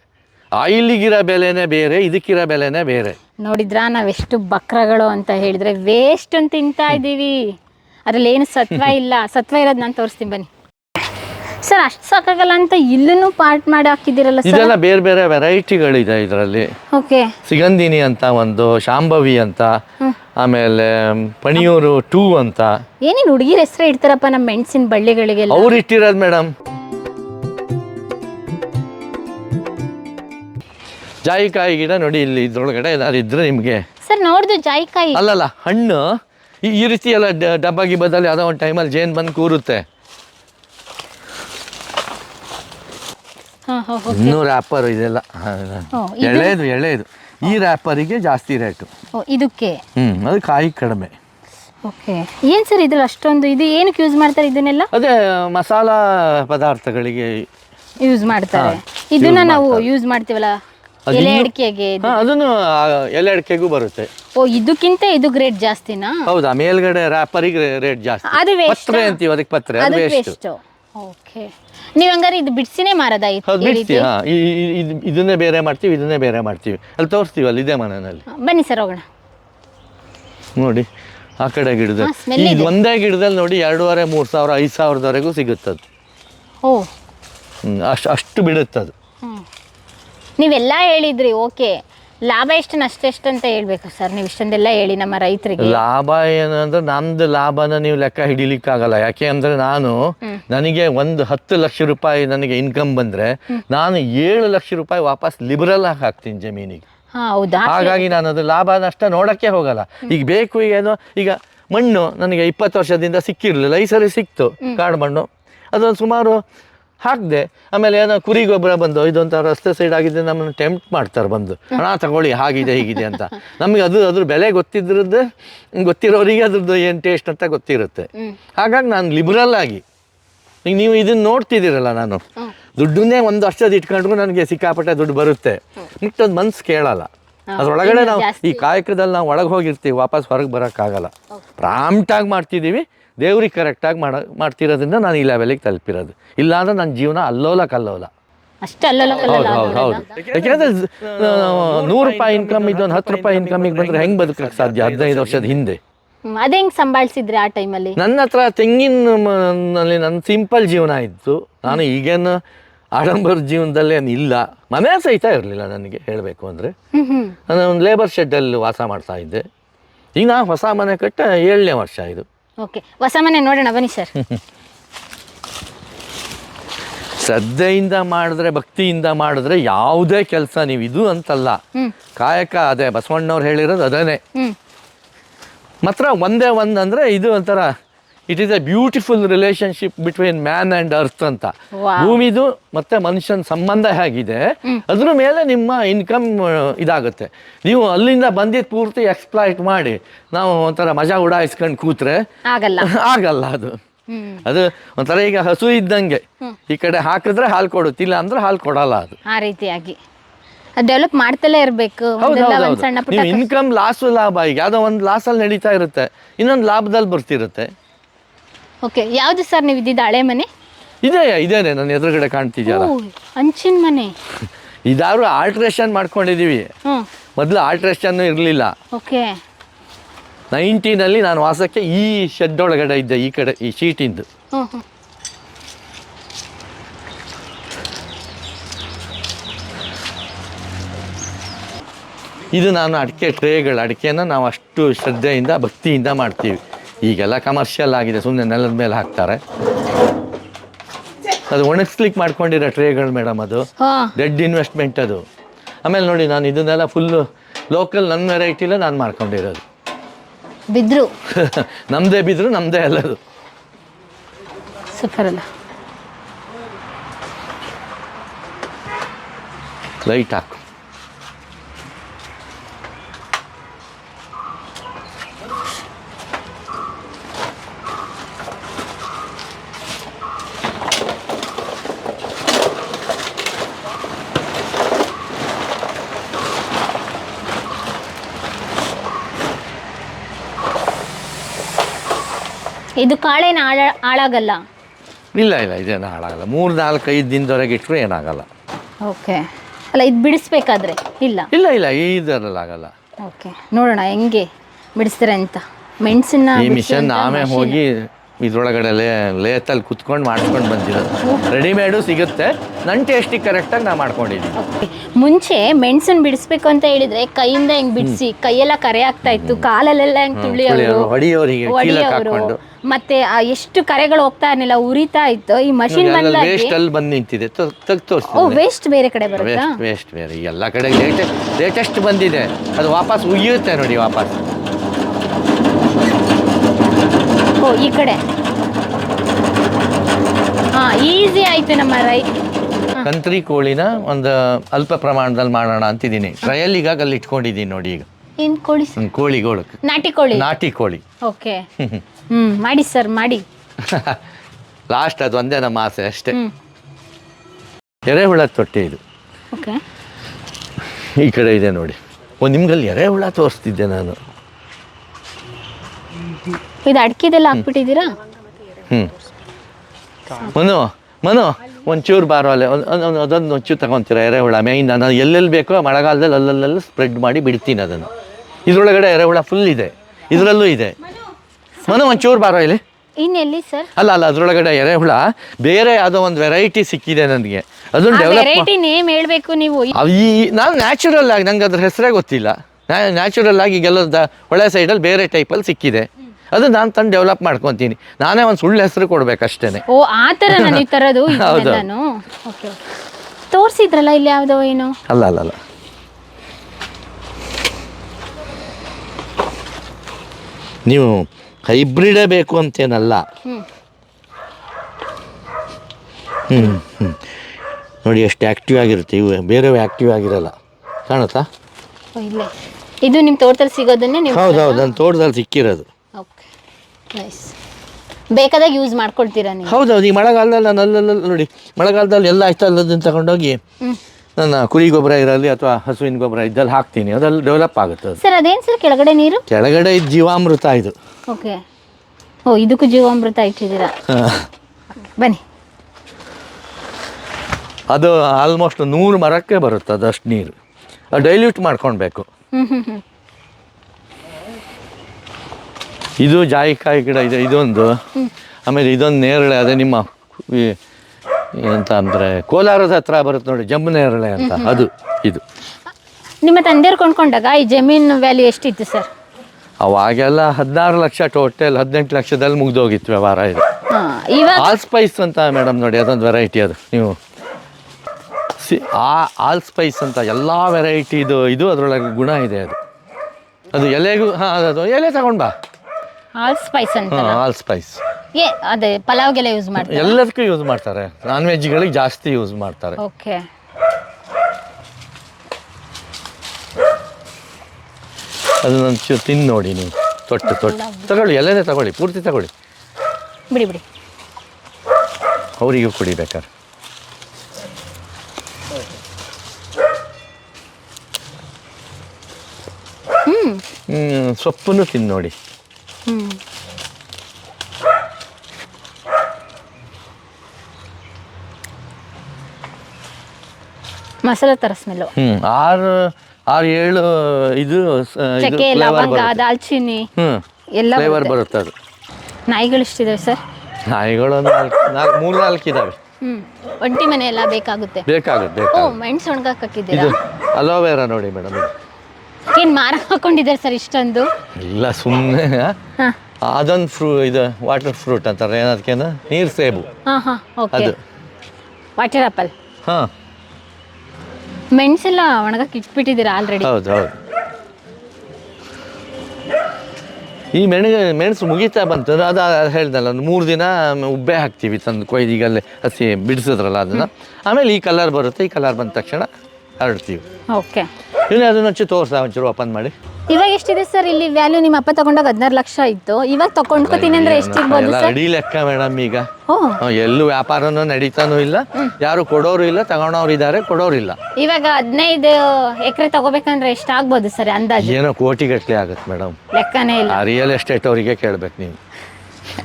Speaker 1: ಆಯಿಲಿಗಿರೋ ಬೆಲೆನೇ ಬೇರೆ ಇದಕ್ಕಿರೋ ಬೆಲೆನೇ ಬೇರೆ.
Speaker 2: ನೋಡಿದ್ರಾ ಎಷ್ಟು ಬಕ್ರಗಳು ಅಂತ ಹೇಳಿದ್ರೆ ವೇಸ್ಟ್ ಅಂತ ತಿಂತಾ ಇದೀವಿ ಅದ್ರಲ್ಲಿ ಏನು ಸತ್ವ ಇಲ್ಲ. ಸತ್ವ ಇರೋದ್ ನಾನು ತೋರಿಸ್ತೀನಿ ಬನ್ನಿ. ಸರ್ ಅಷ್ಟು ಸಾಕಾಗಲ್ಲ ಅಂತ ಇಲ್ಲೂ ಪಾರ್ಟ್ ಮಾಡಿ ಹಾಕಿದಿರಲ್ಲ ಸರ್?
Speaker 1: ಇದೆಲ್ಲ ಬೇರೆ ಬೇರೆ ವೆರೈಟಿಗಳಿದೆ ಇದರಲ್ಲಿ.
Speaker 2: ಓಕೆ.
Speaker 1: ಸಿಗಂದಿನಿ ಅಂತ ಒಂದು ಶಾಂಭವಿ ಅಂತ ಆಮೇಲೆ ಪಣಿಯೂರು ಟೂ ಅಂತ.
Speaker 2: ಏನೇನು ಹುಡುಗಿರ ಹೆಸರು ಇಡ್ತಾರಪ್ಪ ನಮ್ಮ ಮೆಣಸಿನ ಬಳ್ಳಿಗಳಿಗೆ
Speaker 1: ಅವ್ರು ಇಟ್ಟಿರೋದು ಮೇಡಮ್ ಜಾಯಿಕಾಯಿ ಗಿಡ ನೋಡಿ ಇಲ್ಲಿ ಇದ್ರೊಳಗಡೆ ಏನಾದ್ರು ಇದ್ರೆ ನಿಮಗೆ.
Speaker 2: ಸರ್ ನೋಡ್ದು ಜಾಯಿಕಾಯಿ.
Speaker 1: ಅಲ್ಲಲ್ಲ ಹಣ್ಣು ಈ ರೀತಿ ಎಲ್ಲ ಡಬ್ಬಾಗಿ ಬದಲಿ ಗಿಬ್ಬದಲ್ಲಿ ಯಾವುದೋ ಒಂದು ಟೈಮಲ್ಲಿ ಜೇನು ಬಂದು ಕೂರುತ್ತೆ
Speaker 2: ಹಾಂ ಹಾಂ
Speaker 1: ಇನ್ನೂ ರ್ಯಾಪರ್ ಇದೆಲ್ಲ. ಎಳೆದು ಎಳೆದು. ಈ ರ್ಯಾಪರಿಗೆ ಜಾಸ್ತಿ ರೇಟು
Speaker 2: ಇದಕ್ಕೆ?
Speaker 1: ಹ್ಮ್ ಅದು ಕಾಯಿ ಕಡಿಮೆ.
Speaker 2: ಓಕೆ. ಏನು ಸರ್ ಇದ್ರಲ್ಲಿ ಅಷ್ಟೊಂದು ಇದು ಏನಕ್ಕೆ ಯೂಸ್ ಮಾಡ್ತಾರೆ ಇದನ್ನೆಲ್ಲ?
Speaker 1: ಅದೇ ಮಸಾಲ ಪದಾರ್ಥಗಳಿಗೆ
Speaker 2: ಯೂಸ್ ಮಾಡ್ತಾರೆ. ಇದನ್ನ ನಾವು ಯೂಸ್ ಮಾಡ್ತೀವಲ್ಲ ಎಲೆ ಅಡಿಕೆಗೆ
Speaker 1: ಅದನ್ನು ಎಲೆ ಅಡಿಕೆಗೂ ಬರುತ್ತೆ.
Speaker 2: ಓ ಇದಕ್ಕಿಂತ ಇದು ಗ್ರೇಟ್ ಜಾಸ್ತಿನಾ?
Speaker 1: ಹೌದಾ ಮೇಲ್ಗಡೆ ರ್ಯಾಪರಿಗೆ ರೇಟ್ ಜಾಸ್ತಿ.
Speaker 2: ಅದು
Speaker 1: ಪತ್ರೆ ಅಂತೀವಿ ಅದಕ್ಕೆ ಪತ್ರೆ ಅದು ವೇಸ್ಟ್
Speaker 2: ಓಕೆ. ನೀವು ಹಂಗಾರೆ ಇದು ಬಿಡ್ಸಿನೇ ಮಾರದ
Speaker 1: ಹೌದು ಇದನ್ನೇ ಬೇರೆ ಮಾಡ್ತೀವಿ ಇದನ್ನೇ ಬೇರೆ ಮಾಡ್ತೀವಿ. ಅಲ್ಲಿ ತೋರಿಸ್ತೀವಿ ಅಲ್ಲಿ ಇದೇ ಮನೆಯಲ್ಲಿ?
Speaker 2: ಬನ್ನಿ ಸರ್ ಹೋಗೋಣ.
Speaker 1: ನೋಡಿ ಆ ಕಡೆ ಗಿಡದಲ್ಲಿ
Speaker 2: ಇದು smell
Speaker 1: ಒಂದೇ ಗಿಡದಲ್ಲಿ ನೋಡಿ ಎರಡೂವರೆ ಮೂರು ಸಾವಿರ ಐದು ಸಾವಿರದವರೆಗೂ ಸಿಗುತ್ತದು.
Speaker 2: ಓ.
Speaker 1: ಅಷ್ಟು ಅಷ್ಟು ಬಿಡುತ್ತದು.
Speaker 2: ಹ್ಮ್. ನೀವೆಲ್ಲ ಹೇಳಿದ್ರಿ ಓಕೆ. ಲಾಭ ಎಷ್ಟು ನಷ್ಟ ಎಷ್ಟು ಅಂತ ಹೇಳ್ಬೇಕು ಸರ್. ನೀವು ಇಷ್ಟೊಂದೆಲ್ಲ ಹೇಳಿ ನಮ್ಮ ರೈತರಿಗೆ.
Speaker 1: ಲಾಭ ಏನಂದ್ರೆ ನಮ್ದು ಲಾಭನ ನೀವು ಲೆಕ್ಕ ಹಿಡಿಲಿಕ್ಕಾಗಲ್ಲ. ಯಾಕೆ ಅಂದ್ರೆ ನಾನು ನನಗೆ ಒಂದು ಹತ್ತು ಲಕ್ಷ ರೂಪಾಯಿ ನನಗೆ ಇನ್ಕಮ್ ಬಂದ್ರೆ ನಾನು ಏಳು ಲಕ್ಷ ರೂಪಾಯಿ ವಾಪಸ್ ಲಿಬರಲ್ ಆಗಿ ಹಾಕ್ತೀನಿ ಜಮೀನಿಗೆ. ಹಾಗಾಗಿ ನಾನು ಅದು ಲಾಭ ನಷ್ಟ ನೋಡಕ್ಕೆ ಹೋಗಲ್ಲ. ಈಗ ಬೇಕು ಈಗ ಏನೋ? ಈಗ ಮಣ್ಣು ನನಗೆ ಇಪ್ಪತ್ತು ವರ್ಷದಿಂದ ಸಿಕ್ಕಿರಲಿಲ್ಲ. ಈ ಸರಿ ಸಿಕ್ತು. ಕಾಡು ಮಣ್ಣು. ಅದೊಂದು ಸುಮಾರು ಹಾಕಿದೆ ಆಮೇಲೆ ಏನೋ ಕುರಿ ಗೊಬ್ಬರ ಬಂದು ಇದೊಂಥ ರಸ್ತೆ ಸೈಡ್ ಆಗಿದೆ ನಮ್ಮನ್ನು ಟೆಂಪ್ಟ್ ಮಾಡ್ತಾರೆ ಬಂದು. ಹಣ ತಗೊಳ್ಳಿ ಹಾಗಿದೆ ಹೀಗಿದೆ ಅಂತ. ನಮಗೆ ಅದು ಅದ್ರ ಬೆಲೆ ಗೊತ್ತಿದ್ರದ್ದು ಗೊತ್ತಿರೋರಿಗೆ ಅದ್ರದ್ದು ಏನು ಟೇಸ್ಟ್ ಅಂತ ಗೊತ್ತಿರುತ್ತೆ. ಹಾಗಾಗಿ ನಾನು ಲಿಬರಲ್ ಆಗಿ ಈಗ ನೀವು ಇದನ್ನ ನೋಡ್ತಿದ್ದೀರಲ್ಲ ನಾನು. ದುಡ್ಡನ್ನೇ ಒಂದು ವರ್ಷದ ಇಟ್ಕೊಂಡ್ರು ನನಗೆ ಸಿಕ್ಕಾಪಟ್ಟೆ ದುಡ್ಡು ಬರುತ್ತೆ. ಮುಟ್ಟದ ಮನ್ಸು ಕೇಳಲ್ಲ. ಅದ್ರೊಳಗಡೆ ನಾವು ಈ ಕಾಯಕದಲ್ಲಿ ನಾವು ಒಳಗೆ ಹೋಗಿರ್ತೀವಿ ವಾಪಸ್ ಹೊರಗೆ ಬರೋಕ್ಕಾಗಲ್ಲ. ಪ್ರಾಮ್ಟಾಗಿ ಮಾಡ್ತಿದ್ದೀವಿ ದೇವ್ರಿಗೆ ಕರೆಕ್ಟಾಗಿ ಮಾಡ ಮಾಡ್ತಿರೋದ್ರಿಂದ ನಾನು ಈ ಲೆವೆಲಿಗೆ ತಲುಪಿರೋದು. ಇಲ್ಲಾಂದ್ರೆ ನನ್ನ ಜೀವನ ಅಲ್ಲೋಲ ಕಲ್ಲೋಲ.
Speaker 2: ಅಷ್ಟೇ ಅಲ್ಲಲ್ಲ
Speaker 1: ಹೌದು ಹೌದು ಹೌದು. ಯಾಕೆಂದ್ರೆ ನೂರು ರೂಪಾಯಿ ಇನ್ಕಮ್ ಇದೊಂದು ಹತ್ತು ರೂಪಾಯಿ ಇನ್ಕಮಿಗೆ ಬಂದ್ರೆ ಹೆಂಗೆ ಬದುಕಕ್ಕೆ ಸಾಧ್ಯ? ಹದಿನೈದು ವರ್ಷದ ಹಿಂದೆ.
Speaker 2: ಅದೇ ಹೆಂಗ್ ಸಂಭಾಳಿಸಿದ್ರಿ ಆ ಟೈಮಲ್ಲಿ?
Speaker 1: ನನ್ನ ಹತ್ರ ತೆಂಗಿನ ನಲ್ಲಿ ನನ್ನ ಸಿಂಪಲ್ ಜೀವನ ಇತ್ತು. ನಾನು ಈಗೇನು ಆಡಂಬರ ಜೀವನದಲ್ಲಿ ಏನು ಇಲ್ಲ. ಮನೆ ಸಹಿತ ಇರಲಿಲ್ಲ ನನಗೆ ಹೇಳಬೇಕು ಅಂದರೆ. ನಾನು ಒಂದು ಲೇಬರ್ ಶೆಡ್ಡಲ್ಲಿ ವಾಸ ಮಾಡ್ತಾ ಇದ್ದೆ. ಈಗ ನಾನು ಹೊಸ ಮನೆ ಕಟ್ಟ ಏಳನೇ ವರ್ಷ ಇದು.
Speaker 2: ಓಕೆ ಹೊಸ ಮನೆ ನೋಡೋಣ ಬನ್ನಿ ಸರ್.
Speaker 1: ಶ್ರದ್ಧೆಯಿಂದ ಮಾಡಿದ್ರೆ ಭಕ್ತಿಯಿಂದ ಮಾಡಿದ್ರೆ ಯಾವುದೇ ಕೆಲಸ ನೀವು ಇದು ಅಂತಲ್ಲ. ಕಾಯಕ ಅದೇ ಬಸವಣ್ಣವ್ರು ಹೇಳಿರೋದು ಅದೇನೆ. ಮಾತ್ರ ಒಂದೇ ಒಂದಂದ್ರೆ ಅಂದರೆ ಇದು ಒಂಥರ it is a beautiful relationship between man and earth ಅಂತ. ಭೂಮಿದು ಮತ್ತೆ ಮನುಷ್ಯನ ಸಂಬಂಧ ಹೇಗಿದೆ. ಅದ್ರ ಮೇಲೆ ನಿಮ್ಮ ಇನ್ಕಮ್ ಇದಾಗುತ್ತೆ. ನೀವು ಅಲ್ಲಿಂದ ಬಂದಿದ್ದು ಪೂರ್ತಿ ಎಕ್ಸ್ಪ್ಲಾಯ್ಟ್ ಮಾಡಿ ನಾವು ಒಂಥರ ಮಜಾ ಉಡಾಯಿಸ್ಕೊಂಡು ಕೂತ್ರೆ
Speaker 2: ಆಗಲ್ಲ.
Speaker 1: ಅದು. ಅದು ಒಂಥರ ಈಗ ಹಸು ಇದ್ದಂಗೆ. ಈ ಕಡೆ ಹಾಕಿದ್ರೆ ಹಾಲು ಕೊಡುತ್ತೆ ಇಲ್ಲ ಅಂದ್ರೆ ಹಾಲು ಕೊಡಲ್ಲ ಅದು.
Speaker 2: ಆ ರೀತಿಯಾಗಿ. ಡೆವಲಪ್ ಮಾಡ್ತಲೇ ಇರಬೇಕು.
Speaker 1: ಇನ್ಕಮ್ ಲಾಸು ಲಾಭ ಈಗ ಯಾವುದೋ ಒಂದು ಲಾಸಲ್ಲಿ ನಡೀತಾ ಇರುತ್ತೆ. ಇನ್ನೊಂದು ಲಾಭದಲ್ಲಿ ಬರ್ತಿರುತ್ತೆ.
Speaker 2: ಓಕೆ ಯಾವ್ದು ಸರ್ ನೀವು ಇದ್ದಿದ್ದ ಹಳೆ ಮನೆ?
Speaker 1: ಇದೇ ಇದೇನೆ ನನ್ನ ಎದುರುಗಡೆ ಕಾಣ್ತಿದ್ಯಲ್ಲ.
Speaker 2: ಓ, ಹಂಚಿನ ಮನೆ.
Speaker 1: ಇದಾರು ಆಲ್ಟ್ರೇಷನ್ ಮಾಡ್ಕೊಂಡಿದ್ದೀವಿ.
Speaker 2: ಹ್ಮ್.
Speaker 1: ಮೊದಲು ಆಲ್ಟ್ರೇಷನ್ ಇರಲಿಲ್ಲ.
Speaker 2: ಓಕೆ.
Speaker 1: ನೈನ್ಟೀನಲ್ಲಿ ನಾನು ವಾಸಕ್ಕೆ ಈ ಶೆಡ್ ಒಳಗಡೆ ಇದ್ದೆ ಈ ಕಡೆ ಈ ಶೀಟಿಂದು.
Speaker 2: ಹ್ಮ್ ಹ್ಮ್.
Speaker 1: ಇದು ನಾನು ಅಡಿಕೆ ಟ್ರೇಗಳು ಅಡಿಕೆನ ನಾವು ಅಷ್ಟು ಶ್ರದ್ಧೆಯಿಂದ ಭಕ್ತಿಯಿಂದ ಮಾಡ್ತೀವಿ. ಈಗೆಲ್ಲ ಕಮರ್ಷಿಯಲ್ ಆಗಿದೆ ಸುಮ್ಮನೆ ನೆಲದ ಮೇಲೆ ಹಾಕ್ತಾರೆ. ಅದು ಒಣಗಿಸ್ಲಿಕ್ಕೆ ಮಾಡ್ಕೊಂಡಿರೋ ಟ್ರೇಗಳು ಮೇಡಮ್ ಅದು.
Speaker 2: ದೊಡ್ಡ
Speaker 1: ಡೆಡ್ ಇನ್ವೆಸ್ಟ್ಮೆಂಟ್ ಅದು. ಆಮೇಲೆ ನೋಡಿ ನಾನು ಇದನ್ನೆಲ್ಲ ಫುಲ್ಲು ಲೋಕಲ್ ನನ್ನ ವೆರೈಟಿಲೇ ನಾನು ಮಾಡ್ಕೊಂಡಿರೋದು.
Speaker 2: ಬಿದ್ರು.
Speaker 1: ನಮ್ಮದೇ ಬಿದ್ರು ನಮ್ಮದೇ ಅಲ್ಲದು.
Speaker 2: ಸೂಪರ್ ಅಲ್ಲ.
Speaker 1: ಲೈಟ್ ಹಾಕು.
Speaker 2: ಇದು ಕಾಳೇನ ಆಳ ಹಾಳಾಗಲ್ಲ
Speaker 1: ಇಲ್ಲ ಇಲ್ಲ ಇದೇನು ಹಾಳಾಗಲ್ಲ. ಮೂರು ನಾಲ್ಕು ಐದು ದಿನದವರೆಗೆ ಇಟ್ಟರು ಏನಾಗಲ್ಲ.
Speaker 2: ಓಕೆ. ಅಲ್ಲ ಇದು ಬಿಡಿಸ್ಬೇಕಾದ್ರೆ? ಇಲ್ಲ?
Speaker 1: ಇಲ್ಲ ಇಲ್ಲ ಇದರಲ್ಲಿ ಆಗಲ್ಲ.
Speaker 2: ಓಕೆ. ನೋಡೋಣ ಹೆಂಗೆ ಬಿಡಿಸ್ತಾರೆ ಅಂತ. ಮೆಣಸನ್ನ
Speaker 1: ಈ ಮಿಷನ್ ಆಮೇಲೆ ಹೋಗಿ ಇದ್ರೊಳಗಡೆ ಲೇ ಲೇತಲ್ಲಿ ಕುತ್ಕೊಂಡು ಮಾಡ್ಕೊಂಡು ಬಂದಿರೋದು. ರೆಡಿಮೇಡು ಸಿಗುತ್ತೆ. ನನ್ನ ಟೇಸ್ಟಿಗೆ ಕರೆಕ್ಟಾಗಿ ನಾ ಮಾಡ್ಕೊಂಡಿದ್ದೀನಿ
Speaker 2: ಮುಂಚೆ ಮೆಣಸನ್ನು ಬಿಡಿಸ್ಬೇಕು ಅಂತ ಹೇಳಿದ್ರೆ ಕೈಯಿಂದ ಹೆಂಗ್ ಬಿಡಿಸಿ ಕೈಯೆಲ್ಲ ಕರೆ ಆಗ್ತಾ ಇತ್ತು ಕಾಲಲ್ಲೆಲ್ಲ ಹೆಂಗ್ ತುಳಿಯೋರು
Speaker 1: ತುಳಿಯೋರು, ಹೊಡಿಯೋರಿಗೆ
Speaker 2: ಮತ್ತೆ ಆ ಎಷ್ಟು ಕರೆಗಳು ಹೋಗ್ತಾ ಇರ್ಲಿಲ್ಲ ಉರಿತಾ ಇತ್ತು. ಈ ಮಷಿನ್
Speaker 1: ವೇಸ್ಟ್ ಅಲ್ಲಿ ಬಂದು ನಿಂತಿದೆ.
Speaker 2: ಓ ವೇಸ್ಟ್ ಬೇರೆ ಕಡೆ ಬರುತ್ತಾ?
Speaker 1: ವೇಸ್ಟ್ ವೇಸ್ಟ್ ಬೇರೆ. ಎಲ್ಲ ಕಡೆ ಲೇಟೆಸ್ಟ್ ಲೇಟೆಸ್ಟ್ ಬಂದಿದೆ. ಅದು ವಾಪಸ್ ಉಯ್ಯುತ್ತೆ ನೋಡಿ ವಾಪಸ್
Speaker 2: ಓ ಈ ಕಡೆ. ಹಾ ಈಸಿ ಆಯ್ತು ನಮ್ಮ ರೈ
Speaker 1: ಕಂತ್ರಿ ಕೋಳಿನ ಒಂದು ಅಲ್ಪ ಪ್ರಮಾಣದಲ್ಲಿ ಮಾಡೋಣ ಅಂತಿದ್ದೀನಿ. ಟ್ರಯಲ್ ಈಗ ಅಲ್ಲಿ ಇಟ್ಕೊಂಡಿದ್ದೀನಿ ನೋಡಿ ಈಗ.
Speaker 2: ಏನ್ ಕೋಳಿ?
Speaker 1: ಹ್ಮ್, ಕೋಳಿಗಳು
Speaker 2: ನಾಟಿ ಕೋಳಿ?
Speaker 1: ನಾಟಿ ಕೋಳಿ.
Speaker 2: ಓಕೆ. ಹ್ಮ್ ಮಾಡಿ ಸರ್ ಮಾಡಿ.
Speaker 1: ಲಾಸ್ಟ್ ಅದು ಒಂದೇ ನಮ್ಮ ಆಸೆ ಅಷ್ಟೇ.
Speaker 2: ಹ್ಮ್.
Speaker 1: ಎರೆಹುಳ ತೊಟ್ಟೆ ಇದು.
Speaker 2: ಓಕೆ.
Speaker 1: ಈ ಕಡೆ ಇದೆ ನೋಡಿ. ಓ ನಿಮ್ಗಲ್ಲಿ ಎರೆಹುಳ ತೋರಿಸ್ತಿದ್ದೆ ನಾನು.
Speaker 2: ಇದು ಅಡಿಕೆದೆಲ್ಲ ಹಾಕ್ಬಿಟ್ಟಿದ್ದೀರಾ?
Speaker 1: ಹ್ಞೂ ಮನು ಮನು ಒಂಚೂರು ಬಾರೋ ಅಲ್ಲೇ. ಒಂದು ಅದೊಂದು ಒಂಚೂರು ತಗೊತೀರ? ಎರೆಹುಳ ಮೇಯ್ನ್ ನಾನು ಎಲ್ಲೆಲ್ಲಿ ಬೇಕೋ ಮಳೆಗಾಲದಲ್ಲಿ ಅಲ್ಲಲ್ಲೆಲ್ಲ ಸ್ಪ್ರೆಡ್ ಮಾಡಿ ಬಿಡ್ತೀನಿ ಅದನ್ನು. ಇದ್ರೊಳಗಡೆ ಎರೆಹುಳ ಫುಲ್ ಇದೆ. ಇದರಲ್ಲೂ ಇದೆ. ಮನು ಒಂಚೂರು ಬಾರೋ ಇಲ್ಲಿ.
Speaker 2: ಇನ್ನೆಲ್ಲಿ ಸರ್?
Speaker 1: ಅಲ್ಲ ಅಲ್ಲ ಅದರೊಳಗಡೆ ಎರೆಹುಳ ಬೇರೆ ಯಾವುದೋ ಒಂದು ವೆರೈಟಿ ಸಿಕ್ಕಿದೆ ನನಗೆ. ಅದನ್ನು ಡೆವಲಪ್
Speaker 2: ವೆರೈಟಿ ನೇಮ್ ಹೇಳಬೇಕು ನೀವು.
Speaker 1: ಅವ್ ಈ ನಾನು ನ್ಯಾಚುರಲ್ ಆಗಿ ನಂಗೆ ಅದ್ರ ಹೆಸರೇ ಗೊತ್ತಿಲ್ಲ. ನ್ಯಾಚುರಲ್ ಆಗಿ ಈಗೆಲ್ಲ ದ- ಹೊಳೆ ಸೈಡಲ್ಲಿ ಬೇರೆ ಟೈಪಲ್ಲಿ ಸಿಕ್ಕಿದೆ. ಅದು ನಾನು ತಂದು ಡೆವಲಪ್ ಮಾಡ್ಕೊತೀನಿ. ನಾನೇ ಒಂದು ಸುಳ್ಳು ಹೆಸರು ಕೊಡ್ಬೇಕಷ್ಟೇ
Speaker 2: ಓ ಆ ಥರ ನಾನು ಈ ಥರದ್ದು
Speaker 1: ಹೌದು.
Speaker 2: ನಾನು? ಓಕೆ ತೋರಿಸಿದ್ರಲ್ಲ ಇಲ್ಲಿ ಯಾವುದೋ ಏನೋ?
Speaker 1: ಅಲ್ಲ ಅಲ್ಲ ಅಲ್ಲ. ನೀವು ಹೈಬ್ರಿಡೇ ಬೇಕು ಅಂತೇನಲ್ಲ?
Speaker 2: ಹ್ಮ್.
Speaker 1: ಹ್ಞೂ ಹ್ಞೂ ನೋಡಿ ಎಷ್ಟು ಆ್ಯಕ್ಟಿವ್ ಆಗಿರುತ್ತೆ. ಇವು ಬೇರೆ ಆ್ಯಕ್ಟಿವ್ ಆಗಿರಲ್ಲ. ಕಾಣುತ್ತಾ?
Speaker 2: ಓ, ಇಲ್ಲೇ. ಇದು ನಿಮ್ಮ ತೋಟದಲ್ಲಿ ಸಿಗೋದನ್ನೇ ನೀವು
Speaker 1: ಹೌದು ಹೌದು. ನನ್ನ ತೋಟದಲ್ಲಿ ಸಿಕ್ಕಿರೋದು.
Speaker 2: ನೈಸ್ ಬೇಕಾದಾಗ ಯೂಸ್ ಮಾಡ್ಕೊಳ್ತೀರಾ ನೀವು?
Speaker 1: ಹೌದು ಹೌದು ಈ ಮಳೆಗಾಲದಲ್ಲಿ ನಾನು ಅಲ್ಲಲ್ಲ ನೋಡಿ ಮಳೆಗಾಲದಲ್ಲಿ ಎಲ್ಲ ಇಷ್ಟ ಅಲ್ಲದನ್ನು ತಗೊಂಡೋಗಿ ನನ್ನ ಕುರಿ ಗೊಬ್ಬರ ಇರಲಿ ಅಥವಾ ಹಸುವಿನ ಗೊಬ್ಬರ ಇದ್ದಲ್ಲಿ ಹಾಕ್ತೀನಿ ಅದಲ್ಲಿ ಡೆವಲಪ್ ಆಗುತ್ತೆ ಅದು.
Speaker 2: ಸರ್ ಅದೇನು ಸರ್ ಕೆಳಗಡೆ ನೀರು?
Speaker 1: ಕೆಳಗಡೆ ಇದು ಜೀವಾಮೃತ ಇದು.
Speaker 2: ಓಕೆ ಓ ಇದಕ್ಕೂ ಜೀವಾಮೃತ ಇಟ್ಟಿದ್ದೀರಾ? ಬನ್ನಿ.
Speaker 1: ಅದು ಆಲ್ಮೋಸ್ಟ್ ನೂರು ಮರಕ್ಕೆ ಬರುತ್ತೆ ಅದಷ್ಟು ನೀರು. ಡೈಲ್ಯೂಟ್ ಮಾಡ್ಕೊಳ್ಬೇಕು.
Speaker 2: ಹ್ಞೂ ಹ್ಞೂ ಹ್ಮ್.
Speaker 1: ಇದು ಜಾಯಿಕಾಯಿ ಗಿಡ ಇದೆ ಇದೊಂದು. ಆಮೇಲೆ ಇದೊಂದು ನೇರಳೆ ಅದೇ ನಿಮ್ಮ ಈ ಎಂತ ಅಂದರೆ ಕೋಲಾರದ ಹತ್ರ ಬರುತ್ತೆ ನೋಡಿ ಜಂಬು ನೇರಳೆ ಅಂತ ಅದು ಇದು.
Speaker 2: ನಿಮ್ಮ ತಂದೆಯವ್ರು ಕೊಂಡ್ಕೊಂಡಾಗ ಈ ಜಮೀನ್ ವ್ಯಾಲ್ಯೂ ಎಷ್ಟಿತ್ತು ಸರ್
Speaker 1: ಅವಾಗೆಲ್ಲ ಹದಿನಾರು ಲಕ್ಷ ಟೋಟಲ್ ಹದಿನೆಂಟು ಲಕ್ಷದಲ್ಲಿ ಮುಗ್ದೋಗಿತ್ತು ವ್ಯವಹಾರ ಇದು.
Speaker 2: ಇವಾಗ
Speaker 1: ಆಲ್ ಸ್ಪೈಸ್ ಅಂತ ಮೇಡಮ್ ನೋಡಿ ಅದೊಂದು ವೆರೈಟಿ ಅದು. ನೀವು ಸಿ ಆ ಆಲ್ ಸ್ಪೈಸ್ ಅಂತ ಎಲ್ಲ ವೆರೈಟಿದು ಇದು ಅದರೊಳಗೆ ಗುಣ ಇದೆ ಅದು. ಅದು ಎಲೆಗೂ ಹಾಂ ಅದು ಎಲೆ ತಗೊಂಡು ಬಾ.
Speaker 2: ಆಲ್ ಸ್ಪೈಸ್ ಅಂತ
Speaker 1: ಆಲ್ ಸ್ಪೈಸ್
Speaker 2: ಏ ಅದೇ ಪಲಾವ್ಗೆಲ್ಲ ಯೂಸ್ ಮಾಡ್ತಾರೆ?
Speaker 1: ಎಲ್ಲದಕ್ಕೂ ಯೂಸ್ ಮಾಡ್ತಾರೆ. ನಾನ್ ವೆಜ್ಗಳಿಗೆ ಜಾಸ್ತಿ ಯೂಸ್ ಮಾಡ್ತಾರೆ.
Speaker 2: ಓಕೆ.
Speaker 1: ಅದನ್ನ ಒಂಚೂರು ತಿಂದು ನೋಡಿ ನೀವು. ತೊಟ್ಟು ತೊಟ್ಟು. ತಗೊಳ್ಳಿ ಎಲ್ಲನೇ ತಗೊಳ್ಳಿ ಪೂರ್ತಿ ತಗೊಳ್ಳಿ.
Speaker 2: ಬಿಡಿ ಬಿಡಿ.
Speaker 1: ಅವರಿಗೂ ಕುಡಿಬೇಕಾರೆ ಸೊಪ್ಪನ್ನು ತಿಂದು ನೋಡಿ.
Speaker 2: ಮಸಾಲೆ ತರ ಸ್ಮೆಲ್
Speaker 1: ಹ್ಮ್ ಆರು ಆರು ಏಳು ಇದು
Speaker 2: ಚಕ್ಕೆ ಲವಂಗ ದಾಲ್ಚಿನ್ನಿ
Speaker 1: ಹ್ಮ್
Speaker 2: ಎಲ್ಲ
Speaker 1: ಫ್ಲೇವರ್
Speaker 2: ಬರುತ್ತೆ.
Speaker 1: ಅದು.
Speaker 2: ನಾಯಿಗಳು ಇಷ್ಟಿದಾವೆ ಸರ್?
Speaker 1: ನಾಯಿಗಳು ನಾಲ್ಕು ನಾಲ್ಕು ಮೂರು ನಾಲ್ಕು ಇದಾವೆ.
Speaker 2: ಹ್ಮ್ ಒಂಟಿ ಮನೆ ಎಲ್ಲ ಬೇಕಾಗುತ್ತೆ.
Speaker 1: ಬೇಕಾಗುತ್ತೆ
Speaker 2: ಓ ಮೆಣಸು ಒಣಗಾಕಿದ್ದೀರಾ
Speaker 1: ಅಲೋವೆರಾ ನೋಡಿ ಮೇಡಮ್
Speaker 2: ಏನ್ ಮಾರ ಹಾಕೊಂಡಿದ್ದಾರೆ ಸರ್ ಇಷ್ಟೊಂದು?
Speaker 1: ಇಲ್ಲ ಸುಮ್ಮನೆ ಅದೊಂದ್ ಫ್ರೂ ಇದು ವಾಟರ್ ಫ್ರೂಟ್ ಅಂತಾರೆ. ಏನದಕ್ಕೆ ನೀರು ಸೇಬು.
Speaker 2: ಹಾ ಹಾ ಓಕೆ.
Speaker 1: ಅದು.
Speaker 2: ವಾಟರ್ ಆಪಲ್
Speaker 1: ಹಾಂ.
Speaker 2: ಮೆಣಸೆಲ್ಲ ಒಣಗಕ್ಕೆ ಇಟ್ಬಿಟ್ಟಿದ್ದೀರಾ ಆಲ್ರೆಡಿ
Speaker 1: ಹೌದು ಹೌದು. ಈ ಮೆಣಗೆ ಮೆಣಸು ಮುಗಿತಾ ಬಂತು. ಅದು ಹೇಳ್ದಲ್ಲ ಒಂದು ಮೂರು ದಿನ ಉಬ್ಬೆ ಹಾಕ್ತೀವಿ ತಂದು ಕೊಯ್ದು ಈಗಲ್ಲೇ ಹಸಿ ಬಿಡಿಸಿದ್ರಲ್ಲ ಅದನ್ನು. ಆಮೇಲೆ ಈ ಕಲರ್ ಬರುತ್ತೆ. ಈ ಕಲರ್ ಬಂದ ತಕ್ಷಣ ಹರಡ್ತೀವಿ.
Speaker 2: ಓಕೆ.
Speaker 1: ಇನ್ನು ಅದನ್ನ ಒಂಚೂರು ತೋರಿಸ್ತಾ ಒಂಚೂರು ಓಪನ್ ಮಾಡಿ.
Speaker 2: ಇವಾಗ ಎಷ್ಟಿದೆ ಸರ್ ಇಲ್ಲಿ ವ್ಯಾಲ್ಯೂ ನಿಮ್ಮ ಅಪ್ಪ ತಗೊಂಡಾಗ ಹದಿನಾರು ಲಕ್ಷ ಇತ್ತು. ಇವಾಗ ತಗೊಂಡ್ಕೋತೀನಿ ಅಂದ್ರೆ ಎಷ್ಟಿರ್ಬೋದು
Speaker 1: ಎಲ್ಲ
Speaker 2: ಸರ್?
Speaker 1: ಅಡಿ ಲೆಕ್ಕ ಮೇಡಮ್ ಈಗ.
Speaker 2: ಓ.
Speaker 1: ಹ್ಮ್, ಎಲ್ಲೂ ವ್ಯಾಪಾರನೂ ನಡೀತಾನೂ ಇಲ್ಲ. ಯಾರು ಕೊಡೋರು ಇಲ್ಲ ತಗೊಳೋರು ಇದ್ದಾರೆ ಕೊಡೋರಿಲ್ಲ
Speaker 2: ಇವಾಗ ಹದಿನೈದು ಎಕರೆ ತಗೋಬೇಕಂದ್ರೆ ಎಷ್ಟಾಗ್ಬೋದು ಸರ್ ಅಂದಾಜು?
Speaker 1: ಏನೋ ಕೋಟಿಗಟ್ಟಲೆ ಆಗುತ್ತೆ ಮೇಡಮ್
Speaker 2: ಲೆಕ್ಕನೇ ಇಲ್ಲ.
Speaker 1: ಆ ರಿಯಲ್ ಎಸ್ಟೇಟ್ ಅವರಿಗೆ ಕೇಳ್ಬೇಕು ನೀವು.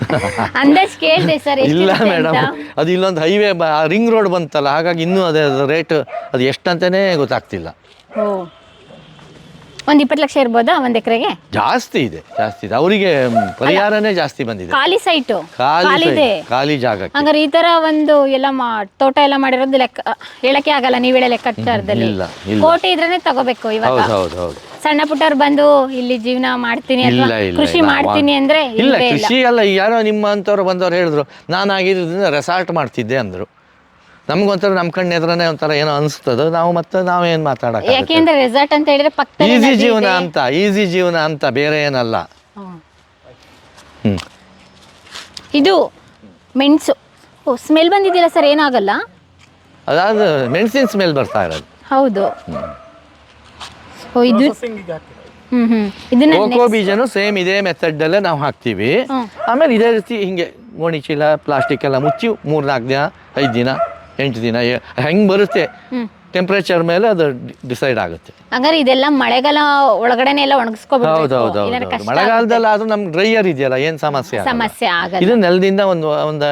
Speaker 2: ಅಂದಾಜ್ ಕೇಳಿದೆ ಸರ್
Speaker 1: ಇಲ್ಲ ಮೇಡಮ್ ಅದು ಇಲ್ಲೊಂದು ಹೈವೇ ರಿಂಗ್ ರೋಡ್ ಬಂತಲ್ಲ ಹಾಗಾಗಿ ಇನ್ನೂ ಅದೇ ರೇಟ್ ಅದು ಎಷ್ಟಂತಾನೇ ಗೊತ್ತಾಗ್ತಿಲ್ಲ.
Speaker 2: ಓ. ಒಂದು ಇಪ್ಪತ್ತು ಲಕ್ಷ ಇರ್ಬೋದಾ ಒಂದ್ ಎಕರೆಗೆ?
Speaker 1: ಜಾಸ್ತಿ ಇದೆ ಜಾಸ್ತಿ ಇದೆ. ಅವರಿಗೆ ಪರಿಹಾರನೇ ಜಾಸ್ತಿ ಬಂದಿದೆ.
Speaker 2: ಖಾಲಿ ಸೈಟು
Speaker 1: ಖಾಲಿ ಇದೆ. ಖಾಲಿ ಜಾಗ
Speaker 2: ಹಂಗಾರೆ ಈ ತರ ಒಂದು ಎಲ್ಲ ಮಾ ತೋಟ ಎಲ್ಲ ಮಾಡಿರೋದು ಲೆಕ್ಕ ಹೇಳಕ್ಕೆ ಆಗಲ್ಲ ನೀವು ಹೇಳ ಲೆಕ್ಕಾಚಾರದಲ್ಲಿ.
Speaker 1: ಇಲ್ಲ ಇಲ್ಲ.
Speaker 2: ಕೋಟಿ ಇದ್ರೇನೆ ತಗೋಬೇಕು ಇವಾಗ.
Speaker 1: ಹೌದು ಹೌದು ಹೌದು.
Speaker 2: ಸಣ್ಣ ಪುಟ್ಟವ್ರು ಬಂದು ಇಲ್ಲಿ ಜೀವನ ಮಾಡ್ತೀನಿ
Speaker 1: ಇಲ್ಲ
Speaker 2: ಅಥವಾ
Speaker 1: ಇಲ್ಲ
Speaker 2: ಕೃಷಿ
Speaker 1: ಇಲ್ಲ.
Speaker 2: ಮಾಡ್ತೀನಿ ಅಂದ್ರೆ
Speaker 1: ಇಲ್ಲ
Speaker 2: ಇಲ್ವೇ ಇಲ್ಲ?
Speaker 1: ಕೃಷಿ ಅಲ್ಲ ಯಾರೋ ನಿಮ್ಮ ಅಂತವ್ರು ಬಂದವ್ರು ಹೇಳಿದ್ರು ನಾನು ಆಗಿರೋದ್ರಿಂದ ರೆಸಾರ್ಟ್ ಮಾಡ್ತಿದ್ದೆ ಅಂದ್ರು. ನಮ್ಗೊಂಥರ ನಮ್ಮ ಕಣ್ಣು ಎದುರನೇ ಒಂಥರ ಏನೋ ಅನಿಸ್ತದೆ ನಾವು ಮತ್ತೆ ನಾವೇನು ಮಾತಾಡಕ್ಕೆ
Speaker 2: ಯಾಕೆಂದ್ರೆ ರೆಸಾರ್ಟ್ ಅಂತ ಹೇಳಿದ್ರೆ ಪಕ್ಕದಲ್ಲಿ
Speaker 1: ಈಸಿ
Speaker 2: ನದಿ
Speaker 1: ಜೀವನ ಅಂತ ಈಸಿ ಜೀವನ ಅಂತ ಬೇರೆ ಏನಲ್ಲ.
Speaker 2: ಹ್ಮ್. ಇದು ಮೆಣಸು. ಓ ಸ್ಮೆಲ್ ಬಂದಿದ್ದಿಲ್ಲ ಸರ್ ಏನಾಗಲ್ಲ?
Speaker 1: ಅದಾದ ಮೆಣಸಿನ ಸ್ಮೆಲ್ ಬರ್ತಾ ಇರೋದು.
Speaker 2: ಹೌದು. ಇದು ಹ್ಮ್ ಹ್ಮ್. ಇದನ್ನ
Speaker 1: ಕೋಕೋ ಬೀಜನು ಸೇಮ್ ಇದೇ ಮೆಥಡ್ ಅಲ್ಲೇ ನಾವು ಹಾಕ್ತೀವಿ. ಆಮೇಲೆ ಇದೇ ರೀತಿ ಹಿಂಗೆ ಗೋಣಿ ಚೀಲ ಪ್ಲಾಸ್ಟಿಕ್ ಎಲ್ಲ ಮುಚ್ಚಿ ಮೂರ್ ನಾಲ್ಕು ದಿನ ಐದು ದಿನ ಎಂಟು ದಿನ ಹೆಂಗೆ ಬರುತ್ತೆ? ಟೆಂಪರೇಚರ್ ಮೇಲೆ ಅದು ಡಿಸೈಡ್ ಆಗುತ್ತೆ.
Speaker 2: ಹಂಗಾರೆ ಇದೆಲ್ಲ ಮಳೆಗಾಲ ಒಳಗಡೆನೆ ಎಲ್ಲ
Speaker 1: ಹೌದು
Speaker 2: ಒಣಗಿಸ್ಕೊಬಿಡ್ಬೇಕು
Speaker 1: ಹೌದು ಹೌದು.
Speaker 2: ಕಷ್ಟ
Speaker 1: ಮಳೆಗಾಲದಲ್ಲಿ ಆದ್ರೂ ನಮ್ಗೆ ಡ್ರೈಯರ್ ಇದೆಯಲ್ಲ ಏನು ಸಮಸ್ಯೆ
Speaker 2: ಸಮಸ್ಯೆ ಆಗಲ್ಲ.
Speaker 1: ಇದು ನೆಲದಿಂದ ಒಂದು ಒಂದು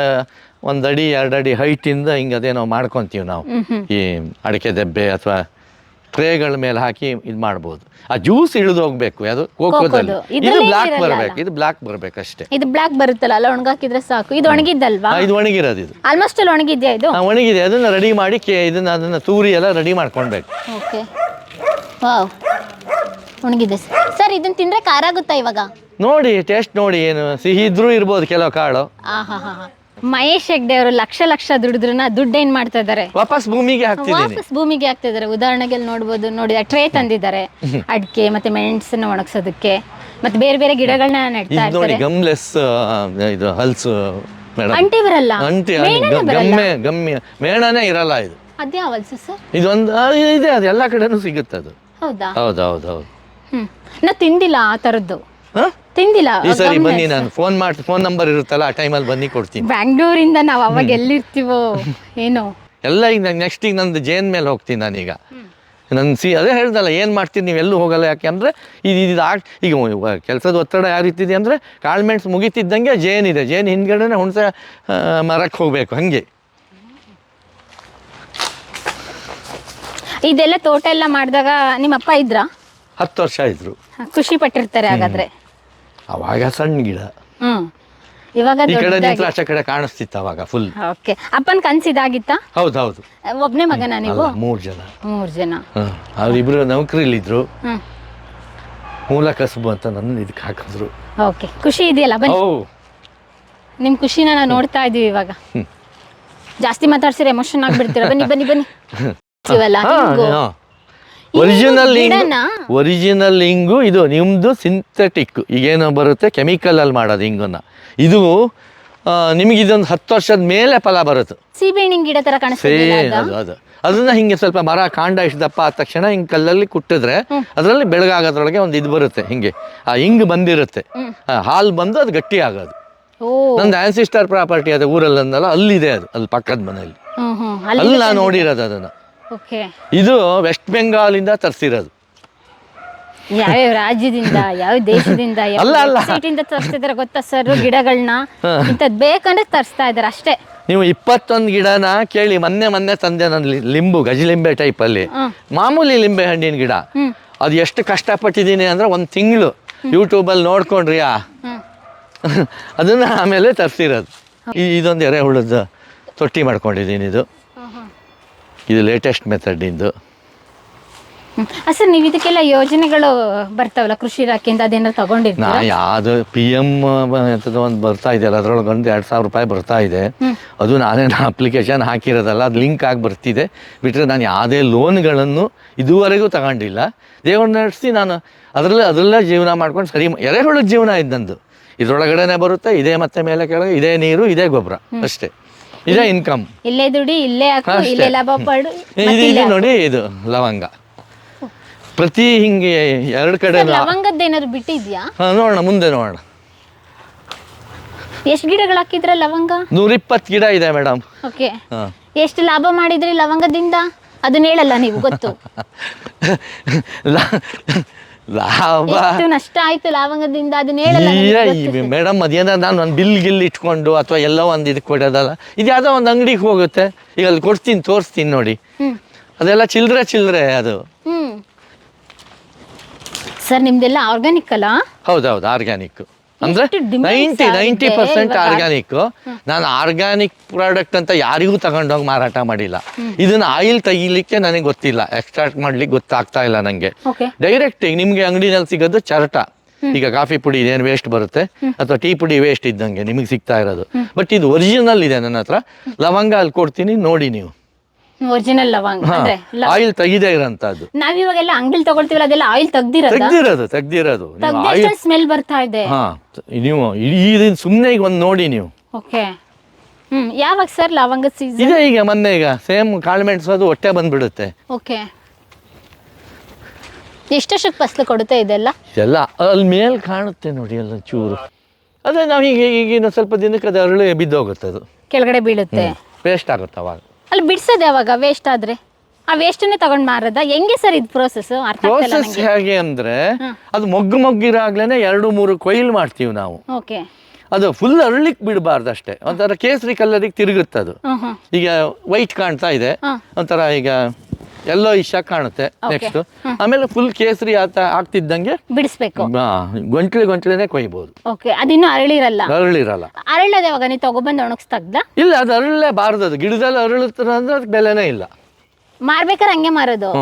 Speaker 1: ಒಂದು ಅಡಿ ಎರಡು ಅಡಿ ಹೈಟಿಂದ ಹಿಂಗೆ ಅದೇನೋ ಮಾಡ್ಕೊಂತೀವಿ ನಾವು. ಈ ಅಡಿಕೆ ದೆಬ್ಬೆ ಅಥವಾ ಟ್ರೇಗಳ ಮೇಲೆ ಹಾಕಿ ಇದು ಮಾಡ್ಬೋದು. ಆ ಜ್ಯೂಸ್ ಇಳಿದು ಹೋಗ್ಬೇಕು ಅದು ಕೋಕೋದಲ್ಲಿ
Speaker 2: ಕೋಕೋದು.
Speaker 1: ಇದು ಬ್ಲಾಕ್ ಬರಬೇಕು ಇದು ಬ್ಲಾಕ್ ಬರಬೇಕು ಅಷ್ಟೇ.
Speaker 2: ಇದು ಬ್ಲಾಕ್ ಬರುತ್ತಲ್ಲ ಅಲ್ಲ ಒಣಗಾಕಿದ್ರೆ ಸಾಕು. ಇದು ಒಣಗಿದ್ದಲ್ವಾ?
Speaker 1: ಆ, ಇದು ಒಣಗಿರೋದು ಇದು.
Speaker 2: ಆಲ್ಮೋಸ್ಟ್ ಅಲ್ಲಿ ಒಣಗಿದ್ಯಾ ಇದು?
Speaker 1: ಆ, ಒಣಗಿದೆ ಅದನ್ನ ರೆಡಿ ಮಾಡಿ ಕೆ ಇದನ್ನ ಅದನ್ನ ತೂರಿ ಎಲ್ಲ ರೆಡಿ ಮಾಡ್ಕೊಳ್ಬೇಕು.
Speaker 2: ಓಕೆ. ವಾವ್. ಒಣಗಿದೆ ಸರ್. ಇದನ್ನ ತಿಂದ್ರೆ ಖಾರ ಆಗುತ್ತಾ ಇವಾಗ?
Speaker 1: ನೋಡಿ ಟೇಸ್ಟ್ ನೋಡಿ ಏನು ಸಿಹಿ ಇದ್ರೂ ಇರ್ಬೋದು ಕೆಲವು ಕಾಳು.
Speaker 2: ಆಹಾ ಹಾ ಮಹೇಶ್ ಹೆಗ್ಡೆ ಅವರು ಲಕ್ಷ ಲಕ್ಷ ದುಡಿದ್ರನ್ನ ದುಡ್ಡು ಏನ್ ಮಾಡ್ತಾ ಇದ್ದಾರೆ?
Speaker 1: ವಾಪಸ್ ಭೂಮಿಗೆ ಹಾಕ್ತಿದ್ದೀನಿ.
Speaker 2: ವಾಪಸ್ ಭೂಮಿಗೆ ಹಾಕ್ತಾ ಇದಾರೆ ಉದಾಹರಣೆಗೆ ನೋಡ್ಬೋದು ನೋಡಿ ಟ್ರೇ ತಂದಿದ್ದಾರೆ. ಅಡಿಕೆ ಮತ್ತೆ ಮೆಣಸನ್ನ ಒಣಗ್ಸೋದಕ್ಕೆ. ಮತ್ತೆ ಬೇರೆ ಬೇರೆ ಗಿಡಗಳನ್ನ ನೆಡ್ತಾ
Speaker 1: ಇದು ನೋಡಿ
Speaker 2: ಇರ್ತಾರೆ.
Speaker 1: ಗಮ್ಲೆಸ್ ಇದು ಹಲ್ಸು ಮೇಡಮ್
Speaker 2: ಅಂಟಿ ಬರಲ್ಲ.
Speaker 1: ಅಂಟಿ ಗಮ್ಮೆ ಗಮ್ಮೆ ಮೇಣನೇ ಇರಲ್ಲ ಇದು.
Speaker 2: ಅದ್ಯ ಹಲ್ಸು ಸರ್?
Speaker 1: ಇದೊಂದು ಆ, ಇದೆ ಅದು ಎಲ್ಲ ಕಡೆನೂ ಸಿಗುತ್ತೆ ಅದು.
Speaker 2: ಹೌದಾ?
Speaker 1: ಹೌದು ಹೌದು ಹೌದು.
Speaker 2: ಹ್ಮ್. ನಾ ತಿಂದಿಲ್ಲ ಆ ತರದ್ದು
Speaker 1: ಹಾ?
Speaker 2: ತಿಂದಿಲ್ಲ
Speaker 1: ಈ ಸರಿ
Speaker 2: ಗಮ್ನೆ.
Speaker 1: ಬನ್ನಿ ನಾನು. ಫೋನ್ ಮಾಡಿ ಫೋನ್ ನಂಬರ್ ಇರುತ್ತಲ್ಲ ಆ ಟೈಮಲ್ಲಿ ಬನ್ನಿ ಕೊಡ್ತೀನಿ.
Speaker 2: ಬ್ಯಾಂಗ್ಳೂರಿಂದ ನಾವು ಅವಾಗ ಎಲ್ಲಿರ್ತೀವೋ ಏನೋ.
Speaker 1: ಎಲ್ಲ ಈಗ ನೆಕ್ಸ್ಟ್ ಈಗ ನಂದು ಜೇನ್ ಮೇಲೆ ಹೋಗ್ತೀನಿ ನಾನೀಗ. ನನ್ನ ಸಿ ಅದೇ ಹೇಳ್ದಲ್ಲ ಏನು ಮಾಡ್ತೀನಿ ನೀವು ಎಲ್ಲೂ ಹೋಗಲ್ಲ ಯಾಕೆ ಅಂದರೆ ಇದು ಇದು ಆಗ್ ಈಗ ಕೆಲಸದ ಒತ್ತಡ ಯಾವ ರೀತಿ ಇದೆ ಅಂದರೆ ಕಾಳ್ಮೆಣ್ಸ್ ಮುಗಿತಿದ್ದಂಗೆ ಜೇನ್ ಇದೆ. ಜೇನ್ ಹಿಂದ್ಗಡೆನೆ ಹುಣಸೆ ಮರಕ್ಕೆ ಹೋಗಬೇಕು ಹಾಗೆ.
Speaker 2: ಇದೆಲ್ಲ ತೋಟ ಎಲ್ಲ ಮಾಡಿದಾಗ ನಿಮ್ಮ ಅಪ್ಪ ಇದ್ರ?
Speaker 1: ಹತ್ತು ವರ್ಷ ಇದ್ರು.
Speaker 2: ಖುಷಿ ಪಟ್ಟಿರ್ತಾರೆ ಹಾಗಾದ್ರೆ.
Speaker 1: ಅವಾಗ ಸಣ್ಣ ಗಿಡ.
Speaker 2: ಹ್ಮ್. ಇವಾಗ
Speaker 1: ಈ ಕಡೆ ನಿಂತ್ರೆ ಕಡೆ ಕಾಣಿಸ್ತಿತ್ತು ಅವಾಗ ಫುಲ್
Speaker 2: ಓಕೆ ಅಪ್ಪನ ಕನ್ಸು ಇದಾಗಿತ್ತಾ?
Speaker 1: ಹೌದು ಹೌದು.
Speaker 2: ಒಬ್ನೇ ಮಗನ ನೀವು?
Speaker 1: ಮೂರು ಜನ.
Speaker 2: ಮೂರ್ ಜನ.
Speaker 1: ಹಾಂ ಅವರಿಬ್ಬರು ನೌಕರಿಲಿದ್ರು
Speaker 2: ಹ್ಮ್.
Speaker 1: ಮೂಲ ಕಸುಬು ಅಂತ ನನ್ನ ಇದಕ್ಕೆ ಹಾಕಿದ್ರು.
Speaker 2: ಓಕೆ ಖುಷಿ ಇದೆಯಲ್ಲ ಬನ್ನಿ.
Speaker 1: ಓ
Speaker 2: ನಿಮ್ ಖುಷಿನ ನಾವು ನೋಡ್ತಾ ಇದೀವಿ ಇವಾಗ. ಜಾಸ್ತಿ ಮಾತಾಡ್ಸಿರ ಎಮೋಷನ್ ಆಗ್ಬಿಡ್ತೀರ? ಬನ್ನಿ ಬನ್ನಿ ಬನ್ನಿ. ಇವೆಲ್ಲ ಹಿಂಗು.
Speaker 1: ಒರಿಜಿನಲ್
Speaker 2: ಗಿಡನ?
Speaker 1: ಒರಿಜಿನಲ್ ಹಿಂಗು ಇದು ನಿಮ್ಮದು ಸಿಂಥೆಟಿಕ್ ಈಗೇನೋ ಬರುತ್ತೆ ಕೆಮಿಕಲ್ ಅಲ್ಲಿ ಮಾಡೋದು ಹಿಂಗನ್ನ ಇದು ನಿಮಗೆ ಇದೊಂದು ಹತ್ತು ವರ್ಷದ ಮೇಲೆ ಫಲ ಬರುತ್ತೆ.
Speaker 2: ಸೀಬೆಹಣ್ಣಿನ ಗಿಡ ತರ ಅದು?
Speaker 1: ಅದು ಅದು. ಅದನ್ನ ಹಿಂಗೆ ಸ್ವಲ್ಪ ಮರ ಕಾಂಡ ಇಷ್ಟಪ್ಪ ದಪ್ಪ ಆದ ತಕ್ಷಣ ಹಿಂಗೆ ಕಲ್ಲಲ್ಲಿ ಕುಟ್ಟಿದ್ರೆ ಅದರಲ್ಲಿ ಬೆಳಗಾಗೋದ್ರೊಳಗೆ ಒಂದು ಇದು ಬರುತ್ತೆ ಹಿಂಗೆ. ಆ ಹಿಂಗ್ ಬಂದಿರುತ್ತೆ. ಹಾಲು ಬಂದು ಅದು ಗಟ್ಟಿ ಆಗೋದು. ನಂದು ಆನ್ಸಿಸ್ಟರ್ ಪ್ರಾಪರ್ಟಿ ಅದು ಊರಲ್ಲಿ ಅಂದಲ್ಲ ಅಲ್ಲಿದೆ ಅದು ಅಲ್ಲಿ ಪಕ್ಕದ ಮನೆಯಲ್ಲಿ. ಅಲ್ಲಿ ನಾನು ನೋಡಿರೋದು ಅದನ್ನ. ಇದು ವೆಸ್ಟ್ ಬೆಂಗಾಲಿಂದ ತರಿಸಿರೋದು.
Speaker 2: ಯಾವ ರಾಜ್ಯದಿಂದ ಯಾವ ದೇಶದಿಂದ ಯಾವ
Speaker 1: ಅಲ್ಲ,
Speaker 2: ಇಂದ ತರಿಸ್ತಿದಾರೆ ಗೊತ್ತಾ ಸರ್ ಗಿಡಗಳನ್ನ ಇಂಥದ್ದು ಬೇಕಂದ್ರೆ ತರಿಸ್ತಾ ಇದ್ದಾರೆ ಅಷ್ಟೇ.
Speaker 1: ನೀವು ಇಪ್ಪತ್ತೊಂದು ಗಿಡನ ಕೇಳಿ ಮೊನ್ನೆ ಮೊನ್ನೆ ತಂದೆ ನನ್ನ ಲಿಂಬು ಗಜಲಿಂಬೆ ಟೈಪಲ್ಲಿ. ಮಾಮೂಲಿ ಲಿಂಬೆ ಹಣ್ಣಿನ ಗಿಡ. ಅದು ಎಷ್ಟು ಕಷ್ಟಪಟ್ಟಿದ್ದೀನಿ ಅಂದ್ರೆ ಒಂದು ತಿಂಗಳು. ಯೂಟ್ಯೂಬಲ್ಲಿ ನೋಡ್ಕೊಂಡ್ರಿಯಾ ಅದನ್ನು ಆಮೇಲೆ ತರಿಸಿರೋದು. ಇದೊಂದು ಎರೆಹುಳದ ತೊಟ್ಟಿ ಮಾಡ್ಕೊಂಡಿದ್ದೀನಿ ಇದು.
Speaker 2: ಇದು
Speaker 1: ಲೇಟೆಸ್ಟ್ ಮೆಥಡಿಂದು
Speaker 2: ಸರ್ ನೀವು ಇದಕ್ಕೆಲ್ಲ ಯೋಜನೆಗಳು ಬರ್ತಾವಲ್ಲ ಕೃಷಿ ಇಲಾಖೆಯಿಂದ ಅದೇನಾದ್ರು
Speaker 1: ನಾ
Speaker 2: ತಗೊಂಡಿದ್ದೀರಾ
Speaker 1: ಯಾವುದು ಪಿ ಎಂ ಒಂದು ಬರ್ತಾ ಇದೆಯಲ್ಲ ಅದರೊಳಗೆ ಒಂದು ಎರಡು ಸಾವಿರ ರೂಪಾಯಿ ಬರ್ತಾ ಇದೆ. ಅದು ನಾನೇನು ಅಪ್ಲಿಕೇಶನ್ ಹಾಕಿರೋದಲ್ಲ ಅದು ಲಿಂಕ್ ಆಗಿ ಬರ್ತಿದೆ. ಬಿಟ್ಟರೆ ನಾನು ಯಾವುದೇ ಲೋನ್ಗಳನ್ನು ಇದುವರೆಗೂ ತಗೊಂಡಿಲ್ಲ. ದೇವ್ರ ನಡೆಸಿ ನಾನು ಅದರಲ್ಲೇ ಅದರಲ್ಲೇ ಜೀವನ ಮಾಡ್ಕೊಂಡು ಸರಿ ಎರೆಹುಳದ ಜೀವನ ಇದ್ದಂದು ಇದರೊಳಗಡೆನೆ ಬರುತ್ತೆ ಇದೇ ಮತ್ತೆ ಮೇಲೆ ಕೆಳಗೆ ಇದೇ ನೀರು ಇದೇ ಗೊಬ್ಬರ ಅಷ್ಟೇ. ಇದೇ ಇನ್ಕಮ್
Speaker 2: ಇಲ್ಲೇ ದುಡಿ ಇಲ್ಲೇ ಹಾಕು. ಇಲ್ಲೇ ಲಾಭ ಪಡು
Speaker 1: ಇದು
Speaker 2: ಇಲ್ಲೇ.
Speaker 1: ನೋಡಿ ಇದು ಲವಂಗ. ಪ್ರತಿ ಹಿಂಗೆ ಎರಡು ಕಡೆ
Speaker 2: ಲವಂಗದ ಲವಂಗದ್ದು ಏನಾದ್ರು ಬಿಟ್ಟಿದ್ಯಾ?
Speaker 1: ಹಾ ನೋಡೋಣ ಮುಂದೆ ನೋಡೋಣ.
Speaker 2: ಎಷ್ಟು ಗಿಡಗಳು ಹಾಕಿದ್ರ ಲವಂಗ?
Speaker 1: ನೂರಿಪ್ಪತ್ತು ಗಿಡ ಇದೆ ಮೇಡಮ್
Speaker 2: ಓಕೆ. ಎಷ್ಟು ಲಾಭ ಮಾಡಿದ್ರಿ ಲವಂಗದಿಂದ? ಅದನ್ನ ಹೇಳಲ್ಲ ನೀವು ಗೊತ್ತು.
Speaker 1: ಲಾಭ.
Speaker 2: ಎಷ್ಟು ನಷ್ಟ ಆಯ್ತು ಲವಂಗದಿಂದ? ಅದನ್ನ ಹೇಳಲ್ಲ ನನಗೆ ಗೊತ್ತು.
Speaker 1: ಮೇಡಮ್ ಅದೇನ ನಾನು ಒಂದು ಬಿಲ್ ಗಿಲ್ ಇಟ್ಕೊಂಡು ಅಥವಾ ಎಲ್ಲೋ ಒಂದು ಇದಕ್ಕೆ ಕೊಡೋದಲ್ಲ. ಇದು ಯಾವುದೋ ಒಂದು ಅಂಗಡಿಗೆ ಹೋಗುತ್ತೆ. ಈಗ ಅಲ್ಲಿ ಕೊಡ್ತೀನಿ ತೋರಿಸ್ತೀನಿ ನೋಡಿ.
Speaker 2: ಹ್ಮ್.
Speaker 1: ಅದೆಲ್ಲ ಚಿಲ್ಲರೆ ಚಿಲ್ಲರೆ ಅದು.
Speaker 2: ಹ್ಮ್. ಸರ್ ನಿಮ್ದೆಲ್ಲ ಆರ್ಗ್ಯಾನಿಕ್ ಅಲ್ಲ?
Speaker 1: ಹೌದೌದು ಆರ್ಗ್ಯಾನಿಕ್ ಅಂದ್ರೆ ನೈಂಟಿ ನೈಂಟಿ ಪರ್ಸೆಂಟ್ ಆರ್ಗ್ಯಾನಿಕ್ ನಾನು ಆರ್ಗ್ಯಾನಿಕ್ ಪ್ರಾಡಕ್ಟ್ ಅಂತ ಯಾರಿಗೂ ತಗೊಂಡೋಗಿ ಮಾರಾಟ ಮಾಡಿಲ್ಲ. ಇದನ್ನ ಆಯಿಲ್ ತೆಗಿಲಿಕ್ಕೆ ನನಗೆ ಗೊತ್ತಿಲ್ಲ. ಎಕ್ಸ್ಟ್ರಾಕ್ಟ್ ಮಾಡ್ಲಿಕ್ಕೆ ಗೊತ್ತಾಗ್ತಾ ಇಲ್ಲ
Speaker 2: ನಂಗೆ.
Speaker 1: ಡೈರೆಕ್ಟ್ ನಿಮ್ಗೆ ಅಂಗಡಿನಲ್ಲಿ ಸಿಗೋದು ಚರಟ. ಈಗ ಕಾಫಿ ಪುಡಿ ಇದೇನು ವೇಸ್ಟ್ ಬರುತ್ತೆ? ಅಥವಾ ಟೀ ಪುಡಿ ವೇಸ್ಟ್ ಇದ್ದಂಗೆ ನಿಮಗೆ ಸಿಗ್ತಾ ಇರೋದು. ಬಟ್ ಇದು ಒರಿಜಿನಲ್ ಇದೆ ನನ್ನ ಹತ್ರ. ಲವಂಗ ಅಲ್ಲಿ ಕೊಡ್ತೀನಿ ನೋಡಿ ನೀವು.
Speaker 2: ಒರಿಜಿನಲ್ ಲವಂಗ ಅಂದ್ರೆ
Speaker 1: ಆಯಿಲ್ ತೆಗಿದೇ ಇರೋಂಥದ್ದು.
Speaker 2: ನಾವಿವಾಗೆಲ್ಲ ಅಂಗಡಿಲಿ ತಗೊಳ್ತೀವಲ್ಲ ಅದೆಲ್ಲ ಆಯಿಲ್ ತೆಗ್ದಿರದ?
Speaker 1: ತೆಗ್ದಿರೋದು ತೆಗ್ದಿರೋದು. ನೀವು
Speaker 2: ಸ್ಮೆಲ್ ಬರ್ತಾ ಇದೆ.
Speaker 1: ಹಾ ನೀವು ಇಡೀ ಸುಮ್ಮನೆ ಈಗ ಒಂದು ನೋಡಿ ನೀವು.
Speaker 2: ಓಕೆ ಹ್ಮ್ ಯಾವಾಗ ಸರ್ ಲವಂಗ ಸೀಸನ್
Speaker 1: ಇದೆ ಈಗ ಮೊನ್ನೆ ಈಗ ಸೇಮ್ ಕಾಳು ಮೆಣಸೋದು ಹೊಟ್ಟೆ ಬಂದ್ಬಿಡುತ್ತೆ.
Speaker 2: ಓಕೆ ಎಷ್ಟೆಷ್ಟಕ್ಕೆ ಫಸಲು ಕೊಡುತ್ತೆ ಇದೆಲ್ಲ?
Speaker 1: ಎಲ್ಲ ಅಲ್ಲಿ ಮೇಲ್ ಕಾಣುತ್ತೆ ನೋಡಿ ಎಲ್ಲ ಚೂರು. ಅದೇ ನಾವು ಈಗ ಈಗಿನ ಸ್ವಲ್ಪ ದಿನಕ್ಕೆ ಅದು ಅರಳು ಬಿದ್ದೋಗುತ್ತೆ ಅದು.
Speaker 2: ಕೆಳಗಡೆ ಬೀಳುತ್ತೆ.
Speaker 1: ಪೇಸ್ಟ್ ಆಗುತ್ತೆ ಅವಾಗ.
Speaker 2: ಅಲ್ಲಿ ಬಿಡ್ಸೋದು ಯಾವಾಗ? ವೇಸ್ಟ್ ಆದ್ರೆ? ಆ ವೇಸ್ಟನ್ನೇ ತಗೊಂಡ್ ಮಾರದ? ಹೆಂಗೆ ಸರ್ ಇದು ಪ್ರೋಸೆಸ್ ಅರ್ಥ ಆಗ್ತಿಲ್ಲ
Speaker 1: ಪ್ರೋಸೆಸ್
Speaker 2: ನಂಗೆ.
Speaker 1: ಹೇಗೆ ಅಂದ್ರೆ ಅದು ಮೊಗ್ಗು ಮೊಗ್ಗಿರಾಗ್ಲೇನೆ ಎರಡು ಮೂರು ಕೊಯ್ಲು ಮಾಡ್ತೀವಿ ನಾವು.
Speaker 2: ಓಕೆ.
Speaker 1: ಅದು ಫುಲ್ ಅರಳಿಕ್ ಬಿಡಬಾರ್ದು ಅಷ್ಟೇ. ಒಂಥರ ಕೇಸರಿ ಕಲರಿಗೆ ತಿರುಗುತ್ತೆ ಅದು.
Speaker 2: ಹ್ಮ್ ಹ್ಮ್.
Speaker 1: ಈಗ ವೈಟ್ ಕಾಣ್ತಾ ಇದೆ. ಒಂಥರ ಈಗ ಎಲ್ಲೋ ಇಷ್ಟ ಕಾಣುತ್ತೆ ನೆಕ್ಸ್ಟ್ ಆಮೇಲೆ ಫುಲ್ ಕೇಸರಿ ಆತ ಆಗ್ತಿದ್ದಂಗೆ
Speaker 2: ಬಿಡಿಸ್ಬೇಕು.
Speaker 1: ಗೊಂಟ್ಲಿ ಗೊಂಟ್ಲೇನೆ ಕೊಯ್ಬಹುದು
Speaker 2: ಓಕೆ ಅದಿನ್ನೂ ಅರಳಿರಲ್ಲ?
Speaker 1: ಅರಳಿರಲ್ಲ.
Speaker 2: ಅರಳದ ಯಾವಾಗ? ನೀವು ತಗೊಬಂದು ಒಣಗಿಸ್ತಾಗ್ದ
Speaker 1: ಇಲ್ಲ ಅದು ಬಾರದು ಅದು. ಗಿಡದಲ್ಲಿ ಅರಳುತ್ತಾರೆ ಅಂದ್ರೆ ಅದಕ್ಕೆ ಬೆಲೆನೇ ಇಲ್ಲ.
Speaker 2: ಮಾರ್ಬೇಕಾರೆ ಹಂಗೆ ಮಾರೋದು?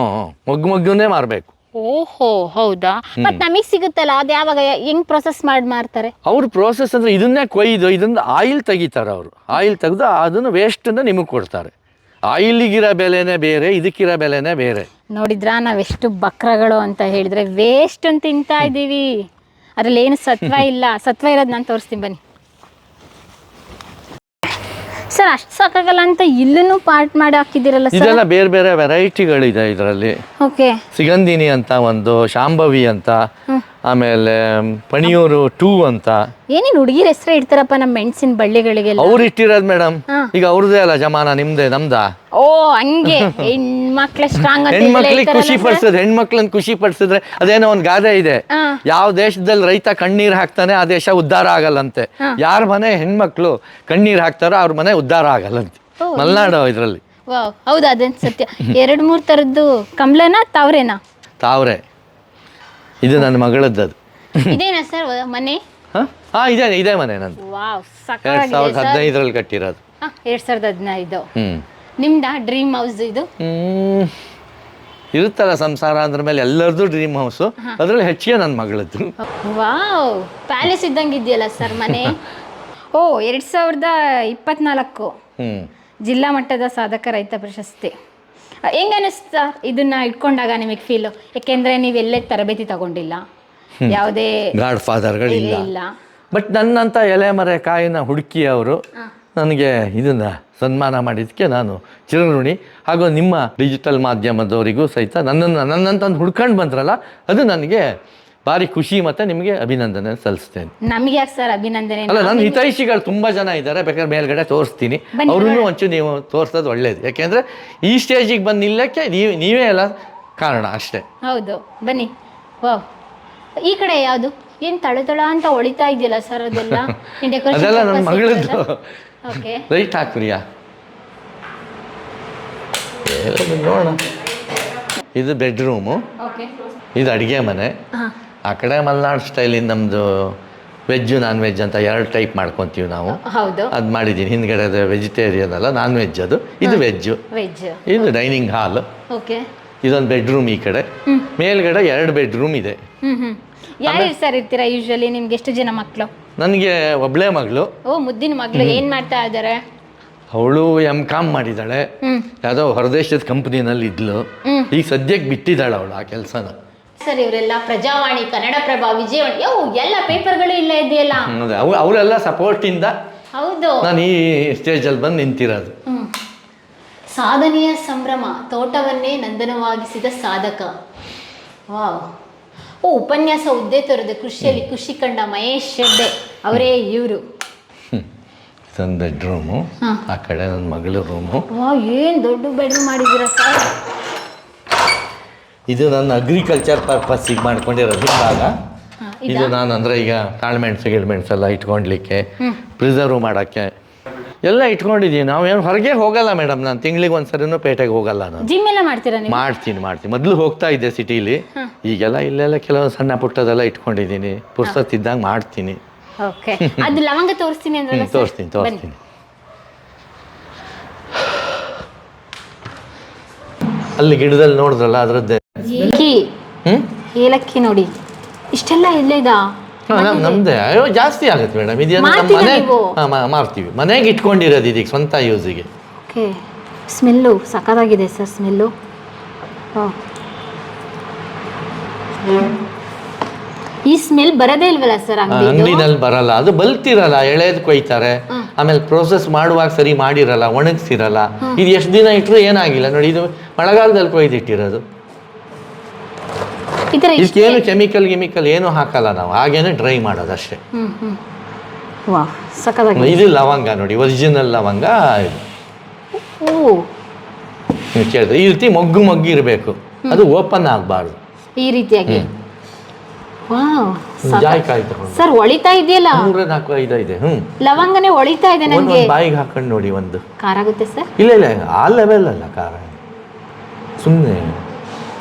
Speaker 1: ಮೊಗ್ಗು ಮೊಗ್ಗುನೇ ಮಾರಬೇಕು.
Speaker 2: ಓಹೋ ಹೌದಾ? ಮತ್ ನಮಗ್ ಸಿಗುತ್ತಲ್ಲ ಅದು ಯಾವಾಗ ಹೆಂಗ್ ಪ್ರೊಸೆಸ್ ಮಾಡಿ ಮಾರ್ತಾರೆ?
Speaker 1: ಅವ್ರ ಪ್ರೋಸೆಸ್ ಅಂದ್ರೆ ಇದನ್ನೇ ಕೊಯ್ದು ಇದನ್ನ ಆಯಿಲ್ ತೆಗಿತಾರೆ ಅವರು. ಆಯಿಲ್ ತೆಗೆದು ವೇಸ್ಟ್ ವೇಸ್ಟನ್ನು ನಿಮಗೆ ಕೊಡ್ತಾರೆ. ಆಯಿಲಿಗಿರೋ ಬೆಲೆನೇ ಬೇರೆ ಇದಕ್ಕಿರೋ ಬೆಲೆನೇ ಬೇರೆ.
Speaker 2: ನೋಡಿದ್ರಾ ಎಷ್ಟು ಬಕ್ರಗಳು ಅಂತ ಹೇಳಿದ್ರೆ ವೇಸ್ಟ್ ಅಂತ ತಿಂತಾ ಇದ್ದೀವಿ. ಅದ್ರಲ್ಲಿ ಏನು ಸತ್ವ ಇಲ್ಲ. ಸತ್ವ ಇರೋದು ನಾನು ತೋರಿಸ್ತೀನಿ ಬನ್ನಿ. ಸರ್ ಅಷ್ಟು ಸಾಕಾಗಲ್ಲ ಅಂತ ಇಲ್ಲೂ ಪಾರ್ಟ್ ಮಾಡಿ ಹಾಕಿದ್ದೀರಲ್ಲ ಸರ್?
Speaker 1: ಇದೆಲ್ಲ ಬೇರೆ ಬೇರೆ ವೆರೈಟಿಗಳಿದೆ ಇದರಲ್ಲಿ.
Speaker 2: ಓಕೆ
Speaker 1: ಸಿಗಂದಿನಿ ಅಂತ ಒಂದು ಶಾಂಭವಿ ಅಂತ. ಆಮೇಲೆ ಪಣಿಯೂರು ಟೂ ಅಂತ.
Speaker 2: ಏನೇನು ಹುಡುಗಿರ ಹೆಸರು ಇಡ್ತಾರಪ್ಪ ನಮ್ಮ ಮೆಣಸಿನ ಬಳ್ಳಿಗಳಿಗೆ
Speaker 1: ಅವ್ರು ಇಟ್ಟಿರೋದು ಮೇಡಮ್ ಈಗ ಅವ್ರದೇ ಅಲ್ಲ ಜಮಾನ ನಿಮ್ದೆ ನಮ್ದ?
Speaker 2: ಓ ಹಂಗೆ. ಹೆಣ್ಮಕ್ಳ ಸ್ಟ್ರಾಂಗ್
Speaker 1: ಹೆಣ್ಮಕ್ಳಿಗೆ ಖುಷಿ? ಪಡಿಸಿದ್ರೆ ಹೆಣ್ಮಕ್ಳನ್ನ ಖುಷಿ ಪಡಿಸಿದ್ರೆ ಅದೇನೋ ಒಂದು ಗಾದೆ ಇದೆ. ಯಾವ ದೇಶದಲ್ಲಿ ರೈತ ಕಣ್ಣೀರ್ ಹಾಕ್ತಾನೆ ಆ ದೇಶ ಉದ್ಧಾರ ಆಗಲ್ಲಂತೆ. ಯಾರ ಮನೆ ಹೆಣ್ಮಕ್ಳು ಕಣ್ಣೀರ್ ಹಾಕ್ತಾರೋ ಅವ್ರ ಮನೆ ಉದ್ಧಾರ ಆಗಲ್ಲಂತೆ. ಮಲ್ನಾಡು ಇದರಲ್ಲಿ.
Speaker 2: ಹೌದಾ ಅದೇನು ಸತ್ಯ. ಎರಡು ಮೂರು ತರದ್ದು ಕಮಲನ ತಾವ್ರೇನಾ?
Speaker 1: ತಾವ್ರೆ. ಇದು ನನ್ನ ಮಗಳದ್ದು ಅದು
Speaker 2: ಇದೇನಾ ಸರ್ ಮನೆ?
Speaker 1: ಹಾ? ಹಾ ಇದೆ ಇದೆ ಮನೆ ನಂದು.
Speaker 2: ವಾವ್
Speaker 1: ಎರಡ್
Speaker 2: ಸಕ್ಕತ್ತಾಗಿದೆ
Speaker 1: ಸಾವಿರದ
Speaker 2: ಸರ್
Speaker 1: ಹದಿನೈದರಲ್ಲಿ ಕಟ್ಟಿರೋದು.
Speaker 2: ಎರಡ್ ಸಾವಿರದ ಹದಿನೈದು. ನಿಮ್ದಾ ಡ್ರೀಮ್ ಹೌಸ್ ಇದು?
Speaker 1: ಹ್ಮ್. ಇರುತ್ತಲ್ಲ ಸಂಸಾರ ಅಂದ್ರ ಮೇಲೆ ಎಲ್ಲರದು ಡ್ರೀಮ್ ಹೌಸು ಅದ್ರಲ್ಲಿ ಹೆಚ್ಚಿಗೆ ನನ್ನ ಮಗಳದ್ದು.
Speaker 2: ವಾವ್ ಪ್ಯಾಲೇಸ್ ಇದ್ದಂಗೆ ಇದೆಯಲ್ಲ ಸರ್ ಮನೆ? ಓ ಎರಡ್ ಸಾವಿರದ ಇಪ್ಪತ್ನಾಲ್ಕು.
Speaker 1: ಹ್ಮ್.
Speaker 2: ಜಿಲ್ಲಾ ಮಟ್ಟದ ಸಾಧಕ ರೈತ ಪ್ರಶಸ್ತಿ. ಹೆಂಗ ಅನಿಸ್ತಾ ಇದನ್ನ ಇಟ್ಕೊಂಡಾಗ ನಿಮಗೆ ಫೀಲು ಯಾಕೆಂದ್ರೆ ನೀವು ಎಲ್ಲೇ ತರಬೇತಿ ತಗೊಂಡಿಲ್ಲ. ಯಾವುದೇ
Speaker 1: ಗಾಡ್ ಫಾದರ್ಗಳಿಲ್ಲ
Speaker 2: ಇಲ್ಲ.
Speaker 1: ಬಟ್ ನನ್ನಂಥ ಎಲೆಮರೆ ಕಾಯಿನ ಹುಡುಕಿ ಅವರು ನನಗೆ ಇದನ್ನ ಸನ್ಮಾನ ಮಾಡಿದ್ದಕ್ಕೆ ನಾನು ಚಿರಋಣಿ ಹಾಗೂ ನಿಮ್ಮ ಡಿಜಿಟಲ್ ಮಾಧ್ಯಮದವರಿಗೂ ಸಹಿತ ನನ್ನನ್ನು ನನ್ನಂತ ಹುಡ್ಕೊಂಡು ಬಂದ್ರಲ್ಲ ಅದು ನನಗೆ ಭಾರಿ ಖುಷಿ ಮತ್ತೆ ನಿಮಗೆ ಅಭಿನಂದನೆ ಸಲ್ಲಿಸ್ತೇನೆ.
Speaker 2: ನಮ್ಗೆ ಯಾಕೆ ಸರ್ ಅಭಿನಂದನೆ?
Speaker 1: ಅಲ್ಲ ನನ್ನ ಹಿತೈಷಿಗಳು ತುಂಬಾ ಜನ ಇದ್ದಾರೆ ಬೇಕಾದ್ರೆ ಮೇಲ್ಗಡೆ ತೋರಿಸ್ತೀನಿ. ಅವ್ರನ್ನೂ ಒಂಚೂರು ನೀವು ತೋರಿಸೋದು ಒಳ್ಳೇದು. ಯಾಕೆಂದ್ರೆ ಈ ಸ್ಟೇಜಿಗೆ ಬಂದು ನಿಲ್ಲಕ್ಕೆ ನೀವು ನೀವೇ ಎಲ್ಲ ಕಾರಣ ಅಷ್ಟೇ.
Speaker 2: ಹೌದು. ಬನ್ನಿ. ವಾಹ್ ಈ ಕಡೆ ಯಾವುದು? ಏನ್ ತಳ ತಳ ಅಂತ ಹೊಳಿತಾ ಇದೆಯಲ್ಲ ಸರ್ ಅದೆಲ್ಲ?
Speaker 1: ಅದೆಲ್ಲ ನನ್ನ ಮಗಳದ್ದು.
Speaker 2: ಓಕೆ
Speaker 1: ರೈಟ್ ಹಾಕ್ರಿಯಾ? ನೋಡೋಣ. ಇದು ಬೆಡ್ರೂಮು.
Speaker 2: ಓಕೆ
Speaker 1: ಇದು ಅಡುಗೆ ಮನೆ.
Speaker 2: ಹಾ.
Speaker 1: ಆ ಕಡೆ ಮಲೆನಾಡು ಸ್ಟೈಲಿಂದ ನಮ್ಮದು ವೆಜ್ ನಾನ್ ವೆಜ್ ಅಂತ ಎರಡು ಟೈಪ್ ಮಾಡ್ಕೊತೀವಿ ನಾವು.
Speaker 2: ಹೌದು.
Speaker 1: ಅದು ಮಾಡಿದ್ದೀನಿ ಹಿಂದ್ಗಡೆ ಅದು ವೆಜಿಟೇರಿಯನ್ ಅಲ್ಲ ನಾನ್ ವೆಜ್ ಅದು. ಇದು ವೆಜ್ಜು
Speaker 2: ವೆಜ್
Speaker 1: ಇದು ಡೈನಿಂಗ್ ಹಾಲ್
Speaker 2: ಓಕೆ.
Speaker 1: ಇದೊಂದು ಬೆಡ್ರೂಮ್ ಈ ಕಡೆ. ಮೇಲ್ಗಡೆ ಎರಡು ಬೆಡ್ರೂಮ್ ಇದೆ.
Speaker 2: ಯಾರು ಸರ್ ಇರ್ತೀರಾ ಯೂಶುವಲಿ ನಿಮ್ಗೆ ಎಷ್ಟು ಜನ ಮಕ್ಕಳು
Speaker 1: ನನಗೆ ಒಬ್ಳೇ ಮಗಳು.
Speaker 2: ಓ ಮುದ್ದಿನ ಮಗಳು. ಏನ್ ಮಾಡ್ತಾ ಇದ್ದಾರೆ
Speaker 1: ಅವಳು ಎಂ ಕಾಮ್ ಮಾಡಿದಾಳೆ
Speaker 2: ಯಾವ್ದೋ
Speaker 1: ಯಾವುದೋ ಹೊರದೇಶದ ಕಂಪ್ನಿನಲ್ಲಿ ಇದ್ಲು ಈಗ ಸದ್ಯಕ್ಕೆ ಬಿಟ್ಟಿದ್ದಾಳೆ ಅವಳು ಆ ಕೆಲಸನ.
Speaker 2: ಸರ್ ಇವರೆಲ್ಲ ಪ್ರಜಾವಾಣಿ ಕನ್ನಡಪ್ರಭ ವಿಜಯವಾಣಿ ಯೋ ಎಲ್ಲ ಪೇಪರ್ಗಳು ಇಲ್ಲ ಇದೆಯಲ್ಲ?
Speaker 1: ಅವರೆಲ್ಲ ಅವರೆಲ್ಲ ಸಪೋರ್ಟಿಂದ
Speaker 2: ಹೌದು.
Speaker 1: ನಾನು ಈ ಸ್ಟೇಜಲ್ಲಿ ಬಂದು ನಿಂತಿರೋದು.
Speaker 2: ಸಾಧನೆಯ ಸಂಭ್ರಮ ತೋಟವನ್ನೇ ನಂದನವಾಗಿಸಿದ ಸಾಧಕ. ವಾವ್. ಓ ಉಪನ್ಯಾಸ ಹುದ್ದೆ ತೋರದೆ ಕೃಷಿಯಲ್ಲಿ ಖುಷಿ ಕಂಡ ಮಹೇಶ್ ಶೆಡ್ಡೆ ಅವರೇ ಇವರು.
Speaker 1: ಇದೊಂದು ಬೆಡ್ರೂಮು. ಆ ಕಡೆ ನನ್ನ ಮಗಳ ರೂಮು
Speaker 2: ವಾ ಏನು ದೊಡ್ಡ ಬೆಡ್ರೂಮ್ ಮಾಡಿದ್ದೀರಾ ಸರ್?
Speaker 1: ಇದು ನನ್ನ ಅಗ್ರಿಕಲ್ಚರ್ ಪರ್ಪಸ್ಸಿಗೆ ಮಾಡ್ಕೊಂಡಿರೋದು ಭಾಗ ಇದು? ನಾನು ಅಂದರೆ ಈಗ ಕಾಳುಮೆಣಸು ಗಿಳ್ಮೆಣಸು ಎಲ್ಲ ಇಟ್ಕೊಳ್ಲಿಕ್ಕೆ ಪ್ರಿಸರ್ವ್ ಮಾಡೋಕ್ಕೆ ಎಲ್ಲ ಇಟ್ಕೊಂಡಿದ್ದೀನಿ ನಾವೇನು ಹೊರಗೆ ಹೋಗಲ್ಲ ಮೇಡಮ್ ನಾನು ತಿಂಗಳಿಗೆ ಒಂದ್ಸರಿನೂ ಪೇಟೆಗೆ ಹೋಗಲ್ಲ ನಾನು.
Speaker 2: ಜಿಮ್ ಎಲ್ಲ ಮಾಡ್ತೀರಾ ನೀವು?
Speaker 1: ಮಾಡ್ತೀನಿ ಮಾಡ್ತೀನಿ. ಮೊದಲು ಹೋಗ್ತಾ ಇದ್ದೆ ಸಿಟಿಲಿ. ಈಗೆಲ್ಲ ಇಲ್ಲೆಲ್ಲ ಕೆಲವೊಂದು ಸಣ್ಣ ಪುಟ್ಟದೆಲ್ಲ ಇಟ್ಕೊಂಡಿದ್ದೀನಿ ಪುರ್ಸತ್ತಿದ್ದಾಗ ಮಾಡ್ತೀನಿ.
Speaker 2: ಓಕೆ ಅದು ಲವಂಗ ತೋರಿಸ್ತೀನಿ ಅಂದ್ರೆ?
Speaker 1: ತೋರಿಸ್ತೀನಿ ತೋರಿಸ್ತೀನಿ. ಅಲ್ಲಿ ಗಿಡದಲ್ಲಿ ನೋಡಿದ್ರಲ್ಲ ಅದರದ್ದೇ
Speaker 2: ಏಲಕ್ಕಿ. ನೋಡಿ. ಇಷ್ಟೆಲ್ಲ ಇಲ್ಲೇದಾ
Speaker 1: ನಮ್ ನಮ್ದೇ. ಅಯ್ಯೋ ಜಾಸ್ತಿ ಆಗುತ್ತೆ ಮೇಡಮ್. ಇದನ್ನು ನಮ್ಮ ಮನೆ? ಹಾಂ ಮಾರ್ತೀವಿ. ಮನೆಗೆ ಇಟ್ಕೊಂಡಿರೋದು ಇದೀಗ ಸ್ವಂತ ಯೂಸಿಗೆ.
Speaker 2: ಓಕೆ. ಸ್ಮೆಲ್ಲು ಸಖತ್ತಾಗಿದೆ ಸರ್ ಸ್ಮೆಲ್ಲು. ಈ ಸ್ಮೆಲ್ ಬರೋದೇ ಇಲ್ವಲ್ಲ ಸರ್ ಅಂಗಡಿ
Speaker 1: ಅಂಗಡಿನಲ್ಲಿ ಬರಲ್ಲ. ಅದು ಬಲ್ತಿರಲ್ಲ ಎಳೆದು ಕೊಯ್ತಾರೆ. ಆಮೇಲೆ ಪ್ರೋಸೆಸ್ ಮಾಡುವಾಗ ಸರಿ ಮಾಡಿರಲ್ಲ ಒಣಗಿಸಿರಲ್ಲ. ಇದು ಎಷ್ಟು ದಿನ ಇಟ್ಟರು ಏನಾಗಿಲ್ಲ. ನೋಡಿ ಇದು ಮಳೆಗಾಲದಲ್ಲಿ ಕೊಯ್ದಿಟ್ಟಿರೋದು.
Speaker 2: ಥರ
Speaker 1: ಇದಕ್ಕೇನು ಕೆಮಿಕಲ್ ಗಿಮಿಕಲ್ ಏನು ಹಾಕಲ್ಲ ನಾವು. ಹಾಗೇನೆ ಡ್ರೈ ಮಾಡೋದು ಅಷ್ಟೇ
Speaker 2: ವಾ
Speaker 1: ಇದು ಲವಂಗ ನೋಡಿ ಒರಿಜಿನಲ್ ಲವಂಗ
Speaker 2: ಓ.
Speaker 1: ಕೇಳಿದ್ರೆ ಈ ರೀತಿ ಮೊಗ್ಗು ಮೊಗ್ಗು ಇರಬೇಕು. ಅದು ಓಪನ್ ಆಗಬಾರ್ದು.
Speaker 2: ಈ ರೀತಿಯಾಗಿ. ಸರ್ ಹೊಳಿತಾ ಇದೆಯಲ್ಲ?
Speaker 1: ಮೂರ ನಾಲ್ಕು ಐದು ಇದೆ ಹ್ಞೂ
Speaker 2: ಲವಂಗನೇ ಹೊಳಿತಾ ಇದೆ ನನಗೆ
Speaker 1: ಬಾಯಿಗೆ ಹಾಕೊಂಡು ನೋಡಿ ಒಂದು.
Speaker 2: ಖಾರ ಆಗುತ್ತೆ ಸರ್?
Speaker 1: ಇಲ್ಲ ಇಲ್ಲ ಆ ಲೆವೆಲ್ ಅಲ್ಲ ಖಾರ. ಸುಮ್ಮನೆ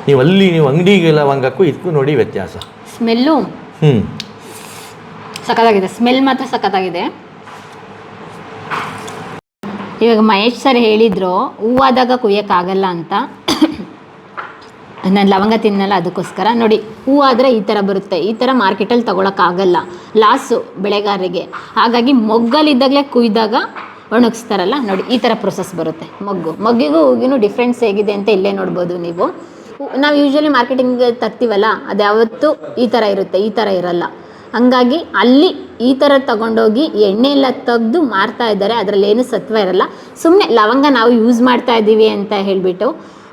Speaker 1: ನೀವು ಅಲ್ಲಿ ನೀವು ಅಂಗಡಿಗೆ ಲವಂಗಕ್ಕೂ ಇದಕ್ಕೂ ನೋಡಿ ವ್ಯತ್ಯಾಸ.
Speaker 2: ಸ್ಮೆಲ್ಲು?
Speaker 1: ಹ್ಞೂ
Speaker 2: ಸಖತ್ತಾಗಿದೆ. ಸ್ಮೆಲ್ ಮಾತ್ರ ಸಖತ್ತಾಗಿದೆ. ಇವಾಗ ಮಹೇಶ್ ಸರ್ ಹೇಳಿದ್ರು ಹೂವಾದಾಗ ಕುಯ್ಯೋಕ್ಕಾಗಲ್ಲ ಅಂತ. ನಾನು ಲವಂಗ ತಿನ್ನಲ್ಲ ಅದಕ್ಕೋಸ್ಕರ. ನೋಡಿ ಹೂವಾದರೆ ಈ ಥರ ಬರುತ್ತೆ. ಈ ಥರ ಮಾರ್ಕೆಟಲ್ಲಿ ತೊಗೊಳಕ್ಕಾಗಲ್ಲ. ಲಾಸು ಬೆಳೆಗಾರರಿಗೆ. ಹಾಗಾಗಿ ಮೊಗ್ಗಲ್ಲಿದ್ದಾಗಲೇ ಕುಯ್ದಾಗ ಒಣಗಿಸ್ತಾರಲ್ಲ ನೋಡಿ ಈ ಥರ ಪ್ರೊಸೆಸ್ ಬರುತ್ತೆ. ಮೊಗ್ಗು. ಮೊಗ್ಗಿಗೂ ಹೂಗಿನೂ ಡಿಫ್ರೆನ್ಸ್ ಹೇಗಿದೆ ಅಂತ ಇಲ್ಲೇ ನೋಡ್ಬೋದು ನೀವು. ನಾವು ಯೂಶ್ವಲಿ ಮಾರ್ಕೆಟಿಂಗ್ ತರ್ತೀವಲ್ಲ ಅದು ಯಾವತ್ತೂ ಈ ಥರ ಇರುತ್ತೆ, ಈ ಥರ ಇರಲ್ಲ. ಹಂಗಾಗಿ ಅಲ್ಲಿ ಈ ಥರ ತಗೊಂಡೋಗಿ ಎಣ್ಣೆ ಎಲ್ಲ ತೆಗೆದು ಮಾರ್ತಾ ಇದ್ದಾರೆ, ಅದರಲ್ಲಿ ಏನು ಸತ್ವ ಇರಲ್ಲ. ಸುಮ್ಮನೆ ಲವಂಗ ನಾವು ಯೂಸ್ ಮಾಡ್ತಾ ಇದ್ದೀವಿ ಅಂತ ಹೇಳಿಬಿಟ್ಟು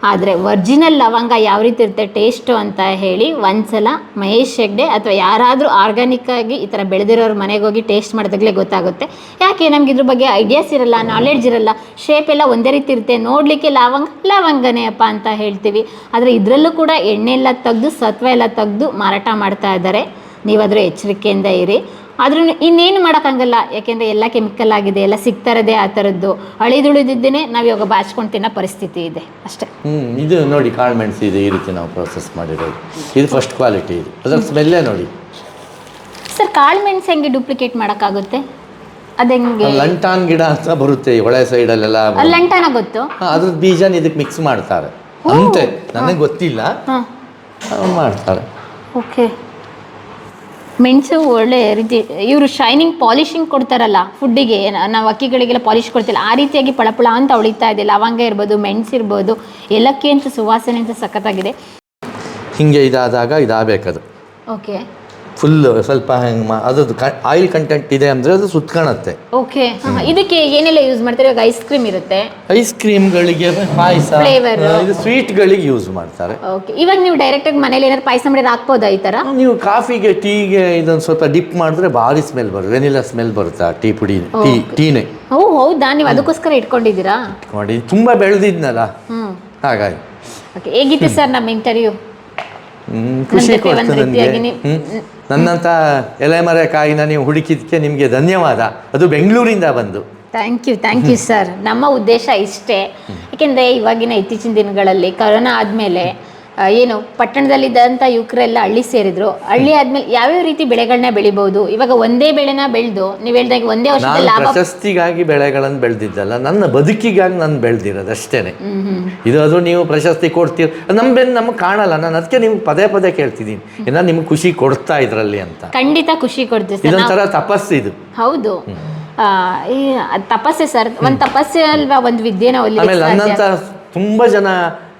Speaker 2: ಆದರೆ ಒರ್ಜಿನಲ್ ಲವಂಗ ಯಾವ ರೀತಿ ಇರುತ್ತೆ, ಟೇಸ್ಟು ಅಂತ ಹೇಳಿ ಒಂದ್ಸಲ ಮಹೇಶ್ ಹೆಗ್ಡೆ ಅಥವಾ ಯಾರಾದರೂ ಆರ್ಗ್ಯಾನಿಕ್ಕಾಗಿ ಈ ಥರ ಬೆಳೆದಿರೋರು ಮನೆಗೆ ಹೋಗಿ ಟೇಸ್ಟ್ ಮಾಡಿದಾಗಲೇ ಗೊತ್ತಾಗುತ್ತೆ. ಯಾಕೆ ನಮ್ಗೆ ಇದ್ರ ಬಗ್ಗೆ ಐಡಿಯಾಸ್ ಇರಲ್ಲ ನಾಲೆಡ್ಜ್ ಇರಲ್ಲ ಶೇಪ್ ಎಲ್ಲ ಒಂದೇ ರೀತಿ ಇರುತ್ತೆ, ನೋಡಲಿಕ್ಕೆ ಲವಂಗ ಲವಂಗನೇ ಅಪ್ಪ ಅಂತ ಹೇಳ್ತೀವಿ. ಆದರೆ ಇದರಲ್ಲೂ ಕೂಡ ಎಣ್ಣೆ ಎಲ್ಲ ತೆಗೆದು, ಸತ್ವ ಎಲ್ಲ ತೆಗೆದು ಮಾರಾಟ ಮಾಡ್ತಾ ಇದ್ದಾರೆ. ನೀವಾದರೂ ಎಚ್ಚರಿಕೆಯಿಂದ ಇರಿ. ಆದ್ರೂ ಇನ್ನೇನು ಮಾಡೋಕ್ಕಾಗಲ್ಲ. ಯಾಕೆಂದರೆ ಎಲ್ಲ ಕೆಮಿಕಲ್ ಆಗಿದೆ ಎಲ್ಲ ಸಿಗ್ತಾ ಇರೋದೇ ಆ ಥರದ್ದು. ಅಳಿದುಳಿದಿದ್ದೇನೆ ನಾವು ಇವಾಗ ಬಾಚ್ಕೊಂಡು ತಿನ್ನೋ ಪರಿಸ್ಥಿತಿ ಇದೆ. ಅಷ್ಟೇ.
Speaker 1: ಹ್ಞೂ ಇದು ನೋಡಿ ಕಾಳು ಮೆಣಸು ಇದೆ ಈ ರೀತಿ ನಾವು ಪ್ರೊಸೆಸ್ ಮಾಡಿರೋದು. ಇದು ಫಸ್ಟ್ ಕ್ವಾಲಿಟಿ ಇದು. ಅದರ ಸ್ಮೆಲ್ಲೇ ನೋಡಿ.
Speaker 2: ಸರ್ ಕಾಳು ಮೆಣಸು ಹೆಂಗೆ ಡೂಪ್ಲಿಕೇಟ್ ಮಾಡೋಕ್ಕಾಗುತ್ತೆ?
Speaker 1: ಲಂಟಾನ್ ಗಿಡ ಅಂತ ಬರುತ್ತೆ ಹೊಳೆ ಸೈಡಲ್ಲೆಲ್ಲ
Speaker 2: ಲಂಟಾನ ಗೊತ್ತು?
Speaker 1: ಅದ್ರ ಬೀಜನ ಇದಕ್ಕೆ ಮಿಕ್ಸ್ ಮಾಡ್ತಾರೆ. ಅಂತೆ ನನಗೆ ಗೊತ್ತಿಲ್ಲ. ಮಾಡ್ತಾರೆ.
Speaker 2: ಓಕೆ. ಮೆಣಸು ಒಳ್ಳೆ ರೀತಿ ಇವರು ಶೈನಿಂಗ್ ಪಾಲಿಶಿಂಗ್ ಕೊಡ್ತಾರಲ್ಲ ಫುಡ್ಡಿಗೆ ನಾವು ಅಕ್ಕಿಗಳಿಗೆಲ್ಲ ಪಾಲಿಶ್ ಕೊಡ್ತಿಲ್ಲ ಆ ರೀತಿಯಾಗಿ ಪಳಪಳ ಅಂತ ಉಳಿತಾ ಇದೆ. ಲವಂಗ ಇರ್ಬೋದು ಮೆಣಸು ಇರ್ಬೋದು ಏಲಕ್ಕಿ ಅಂತ ಸುವಾಸನೆ ಅಂತ ಸಖತ್ತಾಗಿದೆ.
Speaker 1: ಹಿಂಗೆ ಇದಾದಾಗ ಇದಾಗಬೇಕದು.
Speaker 2: ಓಕೆ
Speaker 1: ಫುಲ್ ಸ್ವಲ್ಪ ಹೆಂಗೆ ಮಾ ಅದ್ರದ್ದು ಆಯಿಲ್ ಕಂಟೆಂಟ್ ಇದೆ ಅಂದ್ರೆ ಅದು ಸುತ್ಕೊಳತ್ತೆ
Speaker 2: ಓಕೆ ಇದಕ್ಕೆ ಏನೆಲ್ಲ ಯೂಸ್ ಮಾಡ್ತಾರೆ? ಇವಾಗ ಐಸ್ ಕ್ರೀಮ್ ಇರುತ್ತೆ.
Speaker 1: ಐಸ್ ಕ್ರೀಮ್ಗಳಿಗೆ ಪಾಯಸ.
Speaker 2: Flavor.
Speaker 1: ಇದು ಸ್ವೀಟ್ಗಳಿಗೆ ಯೂಸ್ ಮಾಡ್ತಾರೆ.
Speaker 2: ಓಕೆ ಇವಾಗ ನೀವು ಡೈರೆಕ್ಟ್ ಆಗಿ ಮನೇಲಿ ಏನಾದ್ರು ಪಾಯಸ ಮಾಡಿದ್ರೆ ಹಾಕ್ಬೋದಾ ಈ ತರ?
Speaker 1: ನೀವು ಕಾಫಿಗೆ ಟೀಗೆ ಇದೊಂದು ಸ್ವಲ್ಪ ಡಿಪ್ ಮಾಡಿದ್ರೆ ಭಾರಿ ಸ್ಮೆಲ್ ಬರುತ್ತೆ. ವೆನಿಲಾ ಸ್ಮೆಲ್ ಬರುತ್ತೆ ಆ ಟೀ ಪುಡಿ ಟೀ ಟೀನೇ.
Speaker 2: ಓ ಹೌದಾ? ನೀವು ಅದಕ್ಕೋಸ್ಕರ ಇಟ್ಕೊಂಡಿದ್ದೀರಾ?
Speaker 1: ಮಾಡಿ ತುಂಬಾ ಬೆಳೆದಿದ್ನಲ್ಲ.
Speaker 2: ಹ್ಮ್.
Speaker 1: ಹಾಗಾಗಿ
Speaker 2: ಓಕೆ ಹೇಗಿತ್ತು ಸರ್ ನಮ್ಮ ಇಂಟರ್ವ್ಯೂ
Speaker 1: ಖುಷಿ
Speaker 2: ಕೊಡ್ತದೆ
Speaker 1: ಕೊಡ್ತು ನನಗೆ. ನನ್ನಂಥ ಎಲೆಮರೆ ಕಾಯಿನ ನೀವು ಹುಡುಕಿದಕ್ಕೆ ನಿಮಗೆ ಧನ್ಯವಾದ. ಅದು ಬೆಂಗಳೂರಿಂದ ಬಂದು.
Speaker 2: Thank you thank you sir ನಮ್ಮ ಉದ್ದೇಶ ಇಷ್ಟೇ. ಏಕೆಂದರೆ ಇವಾಗಿನ ಇತ್ತೀಚಿನ ದಿನಗಳಲ್ಲಿ ಕರೋನಾ ಆದಮೇಲೆ ಏನು ಪಟ್ಟಣದಲ್ಲಿದ್ದಂಥ ಯುವಕರೆಲ್ಲ ಹಳ್ಳಿ ಸೇರಿದ್ರು. ಹಳ್ಳಿ ಆದ್ಮೇಲೆ ಯಾವ್ಯಾವ ರೀತಿ ಬೆಳೆಗಳನ್ನ ಬೆಳಿಬಹುದು? ಇವಾಗ ಒಂದೇ ಬೆಳೆನ ಬೆಳೆದು ನೀವು ಹೇಳ್ದಾಗ ಒಂದೇ ವರ್ಷದ
Speaker 1: ನಾನು
Speaker 2: ಲಾಭ
Speaker 1: ಪ್ರಶಸ್ತಿಗಾಗಿ ಬೆಳೆಗಳನ್ನು ಬೆಳೆದಿದ್ದಲ್ಲ ನನ್ನ ಬದುಕಿಗಾಗಿ ನಾನು ಬೆಳೆದಿರೋದು ಅಷ್ಟೇನೆ. ಇದು ಅದು ನೀವು ಪ್ರಶಸ್ತಿ ಕೊಡ್ತೀರ ನಮ್ಮ ಬೆನ್ನು ನಮಗೆ ಕಾಣಲ್ಲ ನಾನು ಅದಕ್ಕೆ ನಿಮ್ಗೆ ಪದೇ ಪದೇ ಕೇಳ್ತಿದ್ದೀನಿ. ಏನೋ ನಿಮ್ಗೆ ಖುಷಿ ಕೊಡ್ತಾ ಇದ್ರಲ್ಲಿ ಅಂತ.
Speaker 2: ಖಂಡಿತ ಖುಷಿ ಕೊಡ್ತೀವಿ ಸರ್. ನಾವು
Speaker 1: ಇದೊಂಥರ ತಪಸ್ಸು ಇದು.
Speaker 2: ಹೌದು. ಆ, ಈ ತಪಸ್ಸೆ ಸರ್. ಒಂದು ತಪಸ್ಸೆ ಅಲ್ವಾ ಒಂದು ವಿದ್ಯೆನ
Speaker 1: ಆಮೇಲೆ ನನ್ನಂಥ ತುಂಬ ಜನ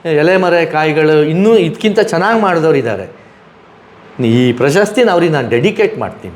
Speaker 1: ಎಲೆಮರೆ ಕಾಯಿಗಳು ಇನ್ನೂ ಇದಕ್ಕಿಂತ ಚೆನ್ನಾಗಿ ಮಾಡಿದವರು ಇದ್ದಾರೆ ಈ ಪ್ರಶಸ್ತಿನ ಅವ್ರಿಗೆ ನಾನು ಡೆಡಿಕೇಟ್ ಮಾಡ್ತೀನಿ.